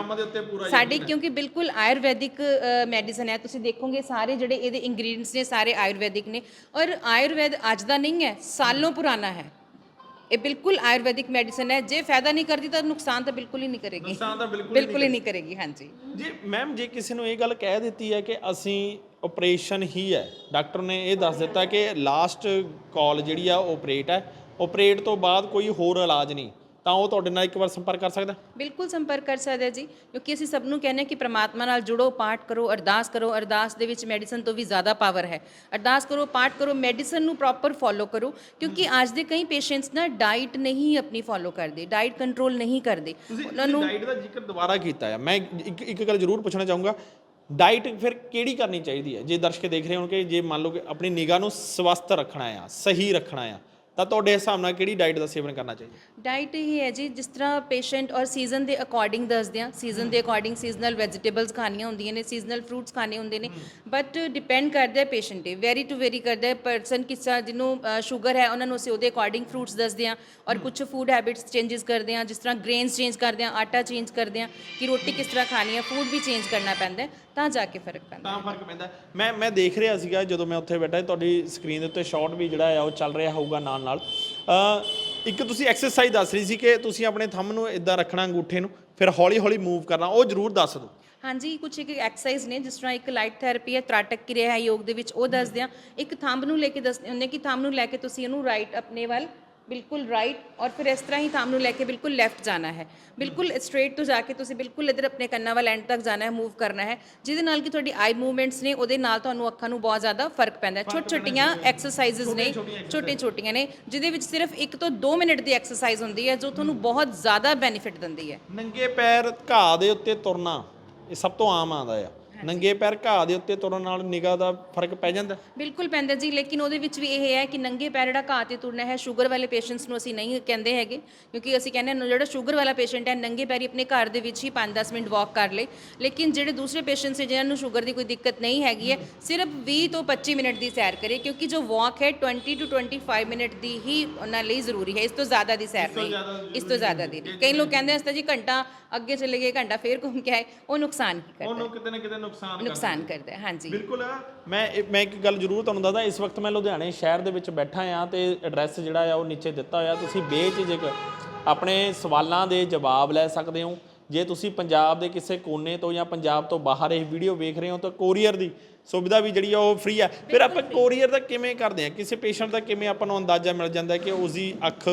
ਸਾਡੀ ਕਿਉਂਕਿ ਬਿਲਕੁਲ ਆਯੁਰਵੈਦਿਕ ਮੈਡੀਸਨ ਹੈ। ਤੁਸੀਂ ਦੇਖੋਗੇ ਸਾਰੇ ਜਿਹੜੇ ਇਹਦੇ ਇੰਗਰੀਡੀਅੰਟਸ ਨੇ ਸਾਰੇ ਆਯੁਰਵੈਦਿਕ ਨੇ। ਔਰ ਆਯੁਰਵੈਦ ਅੱਜ ਦਾ ਨਹੀਂ ਹੈ ਸਾਲੋਂ ਪੁਰਾਣਾ ਹੈ। ਇਹ ਬਿਲਕੁਲ ਆਯੁਰਵੈਦਿਕ ਮੈਡੀਸਨ ਹੈ। ਜੇ ਫਾਇਦਾ ਨਹੀਂ ਕਰਦੀ ਤਾਂ ਨੁਕਸਾਨ ਤਾਂ ਬਿਲਕੁਲ ਹੀ ਨਹੀਂ ਕਰੇਗੀ। ਨੁਕਸਾਨ ਤਾਂ ਬਿਲਕੁਲ ਬਿਲਕੁਲ ਹੀ ਨਹੀਂ ਕਰੇਗੀ। ਹਾਂਜੀ। ਜੀ ਮੈਮ ਜੇ ਕਿਸੇ ਨੂੰ ਇਹ ਗੱਲ ਕਹਿ ਦਿੱਤੀ ਹੈ ਕਿ ਅਸੀਂ ਆਪਰੇਸ਼ਨ ਹੀ ਹੈ। ਡਾਕਟਰ ਨੇ ਇਹ ਦੱਸ ਦਿੱਤਾ ਕਿ ਲਾਸਟ ਕਾਲ ਜਿਹੜੀ ਆ ਆਪਰੇਟ ਹੈ। ਆਪਰੇਟ ਤੋਂ ਬਾਅਦ ਕੋਈ ਹੋਰ ਇਲਾਜ ਨਹੀਂ। ਤਾਂ ਉਹ ਤੁਹਾਡੇ ਨਾਲ ਇੱਕ ਵਾਰ ਸੰਪਰਕ ਕਰ ਸਕਦਾ? ਬਿਲਕੁਲ ਸੰਪਰਕ ਕਰ ਸਕਦੇ ਜੀ। ਕਿਉਂਕਿ ਅਸੀਂ ਸਭ ਨੂੰ ਕਹਿੰਦੇ ਹਾਂ ਕਿ ਪ੍ਰਮਾਤਮਾ ਨਾਲ ਜੁੜੋ ਪਾਠ ਕਰੋ ਅਰਦਾਸ ਕਰੋ। ਅਰਦਾਸ ਦੇ ਵਿੱਚ ਮੈਡੀਸਨ ਤੋਂ ਵੀ ਜ਼ਿਆਦਾ ਪਾਵਰ ਹੈ। ਅਰਦਾਸ ਕਰੋ ਪਾਠ ਕਰੋ ਮੈਡੀਸਨ ਨੂੰ ਪ੍ਰੋਪਰ ਫੋਲੋ ਕਰੋ। ਕਿਉਂਕਿ ਅੱਜ ਦੇ ਕਈ ਪੇਸ਼ੈਂਟਸ ਨਾ ਡਾਈਟ ਨਹੀਂ ਆਪਣੀ ਫੋਲੋ ਕਰਦੇ ਡਾਈਟ ਕੰਟਰੋਲ ਨਹੀਂ ਕਰਦੇ। ਉਹਨਾਂ ਨੂੰ ਡਾਈਟ ਦਾ ਜ਼ਿਕਰ ਦੁਬਾਰਾ ਕੀਤਾ ਹੈ ਮੈਂ ਇੱਕ ਇੱਕ ਗੱਲ ਜ਼ਰੂਰ ਪੁੱਛਣਾ ਚਾਹੂੰਗਾ ਡਾਈਟ ਫਿਰ ਕਿਹੜੀ ਕਰਨੀ ਚਾਹੀਦੀ ਹੈ? ਜੇ ਦਰਸ਼ਕ ਦੇਖ ਰਹੇ ਹੋਣ ਕਿ ਜੇ ਮੰਨ ਲਓ ਕਿ ਆਪਣੀ ਨਿਗਾਹ ਨੂੰ ਸਵਸਥ ਰੱਖਣਾ ਆ, ਸਹੀ ਰੱਖਣਾ ਆ, ਤਾਂ ਤੁਹਾਡੇ ਹਿਸਾਬ ਨਾਲ ਕਿਹੜੀ ਡਾਈਟ ਦਾ ਸੇਵਨ ਕਰਨਾ ਚਾਹੀਦਾ? ਡਾਈਟ ਇਹ ਹੈ ਜੀ, ਜਿਸ ਤਰ੍ਹਾਂ ਪੇਸ਼ੈਂਟ ਔਰ ਸੀਜ਼ਨ ਦੇ ਅਕੋਰਡਿੰਗ ਦੱਸਦੇ ਆ। ਸੀਜ਼ਨ ਦੇ ਅਕੋਰਡਿੰਗ ਸੀਜ਼ਨਲ ਵੈਜੀਟੇਬਲਸ ਖਾਣੀਆਂ ਹੁੰਦੀਆਂ ਨੇ ਸੀਜ਼ਨਲ ਫਰੂਟਸ ਖਾਣੇ ਹੁੰਦੇ ਨੇ ਬਟ ਡਿਪੈਂਡ ਕਰਦਾ ਹੈ ਪੇਸ਼ੈਂਟ ਤੇ ਵੈਰੀ ਟੂ ਵੈਰੀ ਕਰਦਾ ਹੈ ਪਰਸਨ ਕਿਸ ਤਰ੍ਹਾਂ ਜਿਹਨੂੰ ਸ਼ੂਗਰ ਹੈ, ਉਹਨਾਂ ਨੂੰ ਅਸੀਂ ਉਹਦੇ ਅਕੋਰਡਿੰਗ ਫਰੂਟਸ ਦੱਸਦੇ ਆ, ਔਰ ਕੁਝ ਫੂਡ ਹੈਬਿਟਸ ਚੇਂਜਸ ਕਰਦੇ ਆ, ਜਿਸ ਤਰ੍ਹਾਂ ਗ੍ਰੇਨਸ ਚੇਂਜ ਕਰਦੇ ਆ, ਆਟਾ ਚੇਂਜ ਕਰਦੇ ਆ, ਕਿ ਰੋਟੀ ਕਿਸ ਤਰ੍ਹਾਂ ਖਾਣੀ ਹੈ ਫੂਡ ਵੀ ਚੇਂਜ ਕਰਨਾ ਪੈਂਦਾ ਤਾਂ ਜਾ ਕੇ ਫ਼ਰਕ ਪੈਂਦਾ। ਤਾਂ ਫ਼ਰਕ ਪੈਂਦਾ। ਮੈਂ ਮੈਂ ਦੇਖ ਰਿਹਾ ਸੀਗਾ ਜਦੋਂ ਮੈਂ ਉੱਥੇ ਬੈਠਾ ਤੁਹਾਡੀ ਸਕਰੀਨ ਦੇ ਉੱਤੇ ਸ਼ਾਰਟ ਵੀ ਜਿਹੜਾ ਆ ਉਹ ਚੱਲ ਰਿਹਾ ਹੋਊਗਾ ਨਾਲ ਨਾਲ ਅ, ਇੱਕ ਤੁਸੀਂ ਐਕਸਰਸਾਈਜ਼ ਦੱਸ ਰਹੀ ਸੀ ਕਿ ਤੁਸੀਂ ਆਪਣੇ ਥੰਮ ਨੂੰ ਇਦਾਂ ਰੱਖਣਾ ਅੰਗੂਠੇ ਨੂੰ ਫਿਰ ਹੌਲੀ ਹੌਲੀ ਮੂਵ ਕਰਨਾ ਉਹ ਜ਼ਰੂਰ ਦੱਸ ਦਿਓ। ਹਾਂਜੀ ਕੁਝ ਇੱਕ ਐਕਸਰਸਾਈਜ਼ ਨੇ ਜਿਸ ਤਰ੍ਹਾਂ ਇੱਕ ਲਾਈਟ ਥੈਰੇਪੀ ਹੈ ਤ੍ਰਾਟਕ ਕਿਰਿਆ ਹੈ ਯੋਗ ਦੇ ਵਿੱਚ ਉਹ ਦੱਸਦੇ ਆ ਇੱਕ ਥੰਬ ਨੂੰ ਲੈ ਕੇ ਦੱਸਦੇ ਹੁੰਦੇ ਕਿ ਥੰਬ ਨੂੰ ਲੈ ਕੇ ਤੁਸੀਂ ਇਹਨੂੰ ਰਾਈਟ ਆਪਣੇ ਵੱਲ ਬਿਲਕੁਲ ਰਾਈਟ ਔਰ ਫਿਰ ਇਸ ਤਰ੍ਹਾਂ ਹੀ ਥੰਬ ਨੂੰ ਲੈ ਕੇ ਬਿਲਕੁਲ ਲੈਫਟ ਜਾਣਾ ਹੈ। ਬਿਲਕੁਲ ਸਟ੍ਰੇਟ ਤੋਂ ਜਾ ਕੇ ਤੁਸੀਂ ਬਿਲਕੁਲ ਇਧਰ ਆਪਣੇ ਕੰਨਾਂ ਵੱਲ ਐਂਡ ਤੱਕ ਜਾਣਾ ਹੈ ਮੂਵ ਕਰਨਾ ਹੈ ਜਿਹਦੇ ਨਾਲ ਕਿ ਤੁਹਾਡੀ ਆਈ ਮੂਵਮੈਂਟਸ ਨੇ ਉਹਦੇ ਨਾਲ ਤੁਹਾਨੂੰ ਅੱਖਾਂ ਨੂੰ ਬਹੁਤ ਜ਼ਿਆਦਾ ਫ਼ਰਕ ਪੈਂਦਾ ਹੈ। ਛੋਟੀ ਛੋਟੀਆਂ ਐਕਸਰਸਾਈਜ਼ਸ ਨੇ ਛੋਟੇ ਛੋਟੀਆਂ ਨੇ ਜਿਹਦੇ ਵਿੱਚ ਸਿਰਫ 1 ਤੋਂ 2 ਮਿੰਟ ਦੀ ਐਕਸਰਸਾਈਜ਼ ਹੁੰਦੀ ਹੈ ਜੋ ਤੁਹਾਨੂੰ ਬਹੁਤ ਜ਼ਿਆਦਾ ਬੈਨੀਫਿਟ ਦਿੰਦੀ ਹੈ। ਨੰਗੇ ਪੈਰ ਘਾਹ ਦੇ ਉੱਤੇ ਤੁਰਨਾ ਇਹ ਸਭ ਤੋਂ ਆਮ ਆਉਂਦਾ ਆ। ਨੰਗੇ ਪੈਰ ਘਾਹ ਦੇ ਉੱਤੇ ਤੁਰਨ ਨਾਲ ਨਿਗਾਹ ਦਾ ਫ਼ਰਕ ਪੈ ਜਾਂਦਾ? ਬਿਲਕੁਲ ਪੈਂਦਾ ਜੀ ਲੇਕਿਨ ਉਹਦੇ ਵਿੱਚ ਵੀ ਇਹ ਹੈ ਕਿ ਨੰਗੇ ਪੈਰ ਜਿਹੜਾ ਘਾਹ ਤੇ ਤੁਰਨਾ ਹੈ ਸ਼ੂਗਰ ਵਾਲੇ ਪੇਸ਼ੈਂਟਸ ਨੂੰ ਅਸੀਂ ਨਹੀਂ ਕਹਿੰਦੇ ਹੈਗੇ ਕਿਉਂਕਿ ਅਸੀਂ ਕਹਿੰਦੇ ਹਾਂ ਜਿਹੜਾ ਸ਼ੂਗਰ ਵਾਲਾ ਪੇਸ਼ੈਂਟ ਹੈ ਨੰਗੇ ਪੈਰੀ ਆਪਣੇ ਘਰ ਦੇ ਵਿੱਚ ਹੀ 5-10 ਮਿੰਟ ਵਾਕ ਕਰ ਲੇ। ਲੇਕਿਨ ਜਿਹੜੇ ਦੂਸਰੇ ਪੇਸ਼ੈਂਟਸ ਹੈ ਜਿਨ੍ਹਾਂ ਨੂੰ ਸ਼ੂਗਰ ਦੀ ਕੋਈ ਦਿੱਕਤ ਨਹੀਂ ਹੈਗੀ ਹੈ ਸਿਰਫ 20 ਤੋਂ 25 ਮਿੰਟ ਦੀ ਸੈਰ ਕਰੇ ਕਿਉਂਕਿ ਜੋ ਵਾਕ ਹੈ 20 ਤੋਂ 25 ਮਿੰਟ ਦੀ ਹੀ ਉਹਨਾਂ ਲਈ ਜ਼ਰੂਰੀ ਹੈ ਇਸ ਤੋਂ ਜ਼ਿਆਦਾ ਦੀ ਸੈਰ ਨਹੀਂ ਇਸ ਤੋਂ ਜ਼ਿਆਦਾ ਦੀ ਨਹੀਂ ਕਈ ਲੋਕ ਕਹਿੰਦੇ ਅਸਤਾ ਜੀ ਘੰਟਾ ਅੱਗੇ ਚਲੇ ਗਏ ਘੰਟਾ ਫੇਰ ਘੁੰਮ ਕੇ ਆਏ ਉਹ ਨੁਕਸਾਨ ਹੀ ਕਰਦਾ? ਉਹਨੂੰ ਕਿਤੇ ਨਾ ਕਿਤੇ ਨੁਕਸਾਨ। ਨੁਕਸਾਨ ਕਰਦਾ ਹੈ ਹਾਂਜੀ। ਬਿਲਕੁਲ ਮੈਂ ਮੈਂ ਇੱਕ ਗੱਲ ਜ਼ਰੂਰ ਤੁਹਾਨੂੰ ਦੱਸਦਾ ਇਸ ਵਕਤ ਮੈਂ ਲੁਧਿਆਣੇ ਸ਼ਹਿਰ ਦੇ ਵਿੱਚ ਬੈਠਾ ਆ ਤੇ ਐਡਰੈਸ ਜਿਹੜਾ ਆ ਉਹ ਨੀਚੇ ਦਿੱਤਾ ਹੋਇਆ। ਤੁਸੀਂ ਬੇਝਿਜਕ ਆਪਣੇ ਸਵਾਲਾਂ ਦੇ ਜਵਾਬ ਲੈ ਸਕਦੇ ਹੋ। ਜੇ ਤੁਸੀਂ ਪੰਜਾਬ ਦੇ ਕਿਸੇ ਕੋਨੇ ਤੋਂ ਜਾਂ ਪੰਜਾਬ ਤੋਂ ਬਾਹਰ ਇਹ ਵੀਡੀਓ ਵੇਖ ਰਹੇ ਹੋ ਤਾਂ ਕੋਰੀਅਰ ਦੀ ਸੁਵਿਧਾ ਵੀ ਜਿਹੜੀ ਆ ਉਹ ਫ੍ਰੀ ਆ। ਫਿਰ ਆਪਾਂ ਕੋਰੀਅਰ ਦਾ ਕਿਵੇਂ ਕਰਦੇ ਆ? ਕਿਸੇ ਪੇਸ਼ੈਂਟ ਦਾ ਕਿਵੇਂ ਆਪਾਂ ਨੂੰ ਅੰਦਾਜ਼ਾ ਮਿਲ ਜਾਂਦਾ ਕਿ ਉਸ ਦੀ ਅੱਖ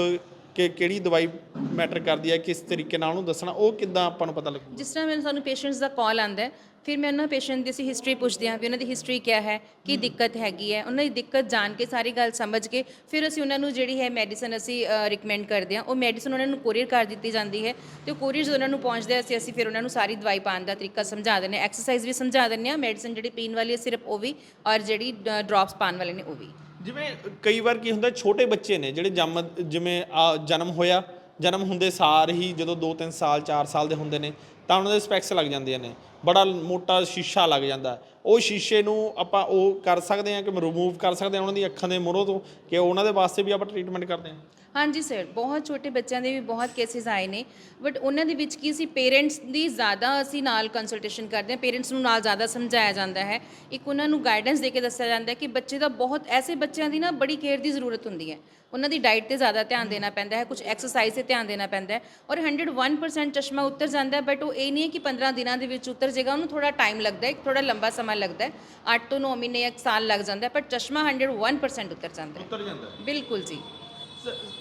ਕਿ ਕਿਹੜੀ ਦਵਾਈ ਮੈਟਰ ਕਰਦੀ ਹੈ ਕਿਸ ਤਰੀਕੇ ਨਾਲ ਉਹਨੂੰ ਦੱਸਣਾ ਉਹ ਕਿੱਦਾਂ ਆਪਾਂ ਨੂੰ ਪਤਾ ਲੱਗੂ? ਜਿਸ ਤਰ੍ਹਾਂ ਮੈਨੂੰ ਸਾਨੂੰ ਪੇਸ਼ੈਂਟਸ ਦਾ ਕਾਲ ਆਂਦਾ ਹੈ ਫਿਰ ਮੈਂ ਉਹਨਾਂ ਪੇਸ਼ੈਂਟ ਦੀ ਅਸੀਂ ਹਿਸਟਰੀ ਪੁੱਛਦੇ ਹਾਂ ਵੀ ਉਹਨਾਂ ਦੀ ਹਿਸਟਰੀ ਕੀ ਹੈ ਕੀ ਦਿੱਕਤ ਹੈਗੀ ਹੈ ਉਹਨਾਂ ਦੀ ਦਿੱਕਤ ਜਾਣ ਕੇ ਸਾਰੀ ਗੱਲ ਸਮਝ ਕੇ ਫਿਰ ਅਸੀਂ ਉਹਨਾਂ ਨੂੰ ਜਿਹੜੀ ਹੈ ਮੈਡੀਸਨ ਅਸੀਂ ਰਿਕਮੈਂਡ ਕਰਦੇ ਹਾਂ। ਉਹ ਮੈਡੀਸਨ ਉਹਨਾਂ ਨੂੰ ਕੋਰੀਅਰ ਕਰ ਦਿੱਤੀ ਜਾਂਦੀ ਹੈ ਤੇ ਕੋਰੀਅਰ ਜਦੋਂ ਉਹਨਾਂ ਨੂੰ ਪਹੁੰਚਦੇ ਅਸੀਂ ਅਸੀਂ ਫਿਰ ਉਹਨਾਂ ਨੂੰ ਸਾਰੀ ਦਵਾਈ ਪਾਉਣ ਦਾ ਤਰੀਕਾ ਸਮਝਾ ਦਿੰਦੇ ਹਾਂ। ਐਕਸਰਸਾਈਜ਼ ਵੀ ਸਮਝਾ ਦਿੰਦੇ ਹਾਂ। ਮੈਡੀਸਨ ਜਿਹੜੀ ਪੀਣ ਵਾਲੀ ਹੈ ਸਿਰਫ ਉਹ ਵੀ ਔਰ ਜਿਹੜੀ ਡ੍ਰੌਪਸ ਪਾਉਣ ਵਾਲੇ ਨੇ ਉਹ ਵੀ। ਜਿਵੇਂ ਕਈ ਵਾਰ ਕੀ ਹੁੰਦਾ ਛੋਟੇ ਬੱਚੇ ਨੇ ਜਿਹੜੇ ਜੰਮ ਜਿਵੇਂ ਆ ਜਨਮ ਹੋਇਆ ਜਨਮ ਹੁੰਦੇ ਸਾਰ ਹੀ ਜਦੋਂ 2-3 ਸਾਲ 4 ਸਾਲ ਦੇ ਹੁੰਦੇ ਨੇ ਤਾਂ ਉਹਨਾਂ ਦੇ ਸਪੈਕਸ ਲੱਗ ਜਾਂਦੀਆਂ ਨੇ। ਬੜਾ ਮੋਟਾ ਸ਼ੀਸ਼ਾ ਲੱਗ ਜਾਂਦਾ। ਉਹ ਸ਼ੀਸ਼ੇ ਨੂੰ ਆਪਾਂ ਉਹ ਕਰ ਸਕਦੇ ਹਾਂ ਕਿ ਰਿਮੂਵ ਕਰ ਸਕਦੇ ਹਾਂ ਉਹਨਾਂ ਦੀ ਅੱਖਾਂ ਦੇ ਮੂਹਰੋਂ ਤੋਂ ਕਿ ਉਹਨਾਂ ਦੇ ਵਾਸਤੇ ਵੀ ਆਪਾਂ ਟ੍ਰੀਟਮੈਂਟ ਕਰਦੇ ਹਾਂ। ਹਾਂਜੀ ਸਰ ਬਹੁਤ ਛੋਟੇ ਬੱਚਿਆਂ ਦੇ ਵੀ ਬਹੁਤ ਕੇਸਿਸ ਆਏ ਨੇ। ਬਟ ਉਹਨਾਂ ਦੇ ਵਿੱਚ ਕੀ ਸੀ ਪੇਰੈਂਟਸ ਦੀ ਜ਼ਿਆਦਾ ਅਸੀਂ ਨਾਲ ਕੰਸਲਟੇਸ਼ਨ ਕਰਦੇ ਹਾਂ ਪੇਰੈਂਟਸ ਨੂੰ ਨਾਲ ਜ਼ਿਆਦਾ ਸਮਝਾਇਆ ਜਾਂਦਾ ਹੈ। ਇੱਕ ਉਹਨਾਂ ਨੂੰ ਗਾਈਡੈਂਸ ਦੇ ਕੇ ਦੱਸਿਆ ਜਾਂਦਾ ਹੈ ਕਿ ਬੱਚੇ ਦਾ ਬਹੁਤ, ਐਸੇ ਬੱਚਿਆਂ ਦੀ ਨਾ ਬੜੀ ਕੇਅਰ ਦੀ ਜ਼ਰੂਰਤ ਹੁੰਦੀ ਹੈ। ਉਹਨਾਂ ਦੀ ਡਾਈਟ ਤੇ ਜ਼ਿਆਦਾ ਧਿਆਨ ਦੇਣਾ ਪੈਂਦਾ ਹੈ ਕੁਝ ਐਕਸਰਸਾਈਜ਼ ਤੇ ਧਿਆਨ ਦੇਣਾ ਪੈਂਦਾ ਹੈ। ਔਰ 101% ਚਸ਼ਮਾ ਉਤਰ ਜਾਂਦਾ ਹੈ ਬਟ ਉਹ ਇਹ ਨਹੀਂ ਹੈ ਕਿ 15 ਦਿਨਾਂ ਦੇ ਵਿੱਚ ਉਤਰ ਜਾਏਗਾ ਉਹਨੂੰ ਥੋੜਾ ਟਾਈਮ ਲੱਗਦਾ ਹੈ ਥੋੜਾ ਲੰਬਾ ਸਮਾਂ ਲੱਗਦਾ ਹੈ। 8 ਤੋਂ 9 ਮਹੀਨੇ ਜਾਂ ਇੱਕ ਸਾਲ ਲੱਗ ਜਾਂਦਾ ਹੈ ਪਰ ਚਸ਼ਮਾ 101% ਉਤਰ ਜਾਂਦਾ ਹੈ। ਉਤਰ ਜਾਂਦਾ ਬਿਲਕੁਲ ਜੀ।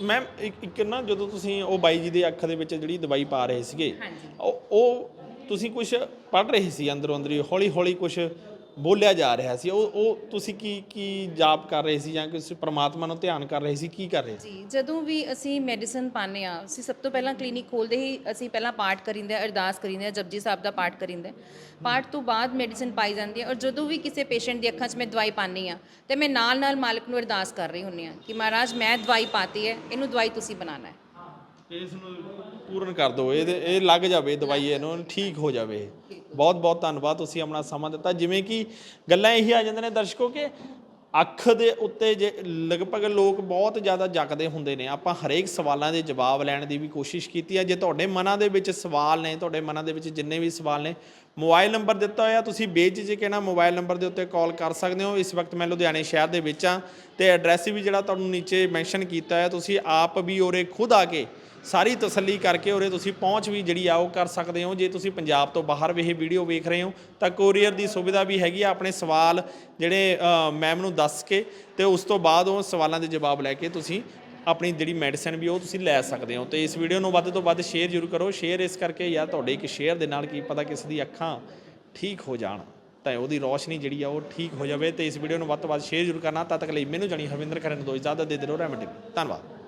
ਮੈਮ ਇੱਕ ਨਾ ਜਦੋਂ ਤੁਸੀਂ ਉਹ ਬਾਈ ਜੀ ਦੇ ਅੱਖ ਦੇ ਵਿੱਚ ਜਿਹੜੀ ਦਵਾਈ ਪਾ ਰਹੇ ਸੀਗੇ ਉਹ ਤੁਸੀਂ ਕੁਝ ਪੜ ਰਹੇ ਸੀ ਅੰਦਰੋਂ ਅੰਦਰੀ ਹੌਲੀ ਹੌਲੀ ਕੁਝ ਬੋਲਿਆ ਜਾ ਰਿਹਾ ਸੀ। ਉਹ ਉਹ ਤੁਸੀਂ ਕੀ ਕੀ ਜਾਪ ਕਰ ਰਹੇ ਸੀ ਜਾਂ ਕਿਸੇ ਪ੍ਰਮਾਤਮਾ ਨੂੰ ਧਿਆਨ ਕਰ ਰਹੇ ਸੀ? ਕੀ ਕਰ ਰਹੇ ਸੀ? ਜੀ ਜਦੋਂ ਵੀ ਅਸੀਂ ਮੈਡੀਸਨ ਪਾਉਂਦੇ ਆ ਅਸੀਂ ਸਭ ਤੋਂ ਪਹਿਲਾਂ ਕਲੀਨਿਕ ਖੋਲਦੇ ਹੀ ਅਸੀਂ ਪਹਿਲਾਂ ਪਾਠ ਕਰਿੰਦੇ ਆ ਅਰਦਾਸ ਕਰਿੰਦੇ ਆ ਜਪਜੀ ਸਾਹਿਬ ਦਾ ਪਾਠ ਕਰਿੰਦੇ ਪਾਠ ਤੋਂ ਬਾਅਦ ਮੈਡੀਸਨ ਪਾਈ ਜਾਂਦੀ ਹੈ ਔਰ ਜਦੋਂ ਵੀ ਕਿਸੇ ਪੇਸ਼ੈਂਟ ਦੀ ਅੱਖਾਂ 'ਚ ਮੈਂ ਦਵਾਈ ਪਾਣੀ ਆ ਤੇ ਮੈਂ ਨਾਲ ਨਾਲ ਮਾਲਕ ਨੂੰ ਅਰਦਾਸ ਕਰ ਰਹੀ ਹੁੰਨੀ ਆ ਕਿ ਮਹਾਰਾਜ ਮੈਂ ਦਵਾਈ ਪਾਤੀ ਹੈ ਇਹਨੂੰ ਦਵਾਈ ਤੁਸੀਂ ਬਣਾਉਣਾ ਹੈ। ਇਸ ਨੂੰ ਪੂਰਨ ਕਰ ਦਿਓ, ਇਹ ਇਹ ਲੱਗ ਜਾਵੇ ਦਵਾਈ ਇਹਨੂੰ ਠੀਕ ਹੋ ਜਾਵੇ। ਬਹੁਤ ਬਹੁਤ ਧੰਨਵਾਦ ਤੁਸੀਂ ਆਪਣਾ ਸਮਾਂ ਦਿੱਤਾ। ਜਿਵੇਂ ਕਿ ਗੱਲਾਂ ਇਹੀ ਆ ਜਾਂਦੇ ਨੇ ਦਰਸ਼ਕੋ ਕਿ ਅੱਖ ਦੇ ਉੱਤੇ ਜੇ ਲਗਭਗ ਲੋਕ ਬਹੁਤ ਜ਼ਿਆਦਾ ਜਗਦੇ ਹੁੰਦੇ ਨੇ। ਆਪਾਂ ਹਰੇਕ ਸਵਾਲਾਂ ਦੇ ਜਵਾਬ ਲੈਣ ਦੀ ਵੀ ਕੋਸ਼ਿਸ਼ ਕੀਤੀ ਹੈ ਜੇ ਤੁਹਾਡੇ ਮਨਾਂ ਦੇ ਵਿੱਚ ਸਵਾਲ ਨੇ, ਤੁਹਾਡੇ ਮਨਾਂ ਦੇ ਵਿੱਚ ਜਿੰਨੇ ਵੀ ਸਵਾਲ ਨੇ ਮੋਬਾਈਲ ਨੰਬਰ ਦਿੱਤਾ ਹੋਇਆ, ਤੁਸੀਂ ਬੇਝਿਜਕ ਨਾ ਮੋਬਾਈਲ ਨੰਬਰ ਦੇ ਉੱਤੇ ਕਾਲ ਕਰ ਸਕਦੇ ਹੋ। ਇਸ ਵਕਤ ਮੈਂ ਲੁਧਿਆਣੇ ਸ਼ਹਿਰ ਦੇ ਵਿੱਚ ਆ ਤੇ ਐਡਰੈਸ ਵੀ ਜਿਹੜਾ ਤੁਹਾਨੂੰ ਨੀਚੇ ਮੈਂਸ਼ਨ ਕੀਤਾ ਹੈ ਤੁਸੀਂ ਆਪ ਵੀ ਉਰੇ ਖੁਦ ਆ ਕੇ ਸਾਰੀ ਤਸੱਲੀ ਕਰਕੇ ਉਰੇ ਤੁਸੀਂ ਪਹੁੰਚ ਵੀ ਜਿਹੜੀ ਆ, ਉਹ ਕਰ ਸਕਦੇ ਹੋ। ਜੇ ਤੁਸੀਂ ਪੰਜਾਬ ਤੋਂ ਬਾਹਰ ਵੀ ਇਹ ਵੀਡੀਓ ਵੇਖ ਰਹੇ ਹੋ, ਤਾਂ ਕੋਰੀਅਰ ਦੀ ਸੁਵਿਧਾ ਵੀ ਹੈਗੀ ਆ, ਆਪਣੇ ਸਵਾਲ ਜਿਹੜੇ ਮੈਮ ਨੂੰ ਦੱਸ ਕੇ ਤੇ ਉਸ ਤੋਂ ਬਾਅਦ ਉਹ ਸਵਾਲਾਂ ਦੇ ਜਵਾਬ ਲੈ ਕੇ ਤੁਸੀਂ ਆਪਣੀ ਜਿਹੜੀ ਮੈਡੀਸਨ ਵੀ ਉਹ ਤੁਸੀਂ ਲੈ ਸਕਦੇ ਹੋ। ਤੇ ਇਸ ਵੀਡੀਓ ਨੂੰ ਵੱਧ ਤੋਂ ਵੱਧ ਸ਼ੇਅਰ ਜ਼ਰੂਰ ਕਰੋ। ਸ਼ੇਅਰ ਇਸ ਕਰਕੇ ਯਾਰ ਤੁਹਾਡੇ ਇੱਕ ਸ਼ੇਅਰ ਦੇ ਨਾਲ ਕੀ ਪਤਾ ਕਿਸੇ ਦੀ ਅੱਖਾਂ ਠੀਕ ਹੋ ਜਾਣ, ਤਾਂ ਉਹਦੀ ਰੋਸ਼ਨੀ ਜਿਹੜੀ ਆ, ਉਹ ਠੀਕ ਹੋ ਜਾਵੇ। ਤੇ ਇਸ ਵੀਡੀਓ ਨੂੰ ਵੱਧ ਤੋਂ ਵੱਧ ਸ਼ੇਅਰ ਜ਼ਰੂਰ ਕਰਨਾ। ਤਦ ਤੱਕ ਲਈ ਮੈਨੂੰ ਜਾਣੀ ਹਰਵਿੰਦਰ ਕਰਨ ਦੋ ਇਜਾਜ਼ਤ ਦੇ ਦਿਓ। ਰਹਿਮਤ ਧੰਨਵਾਦ।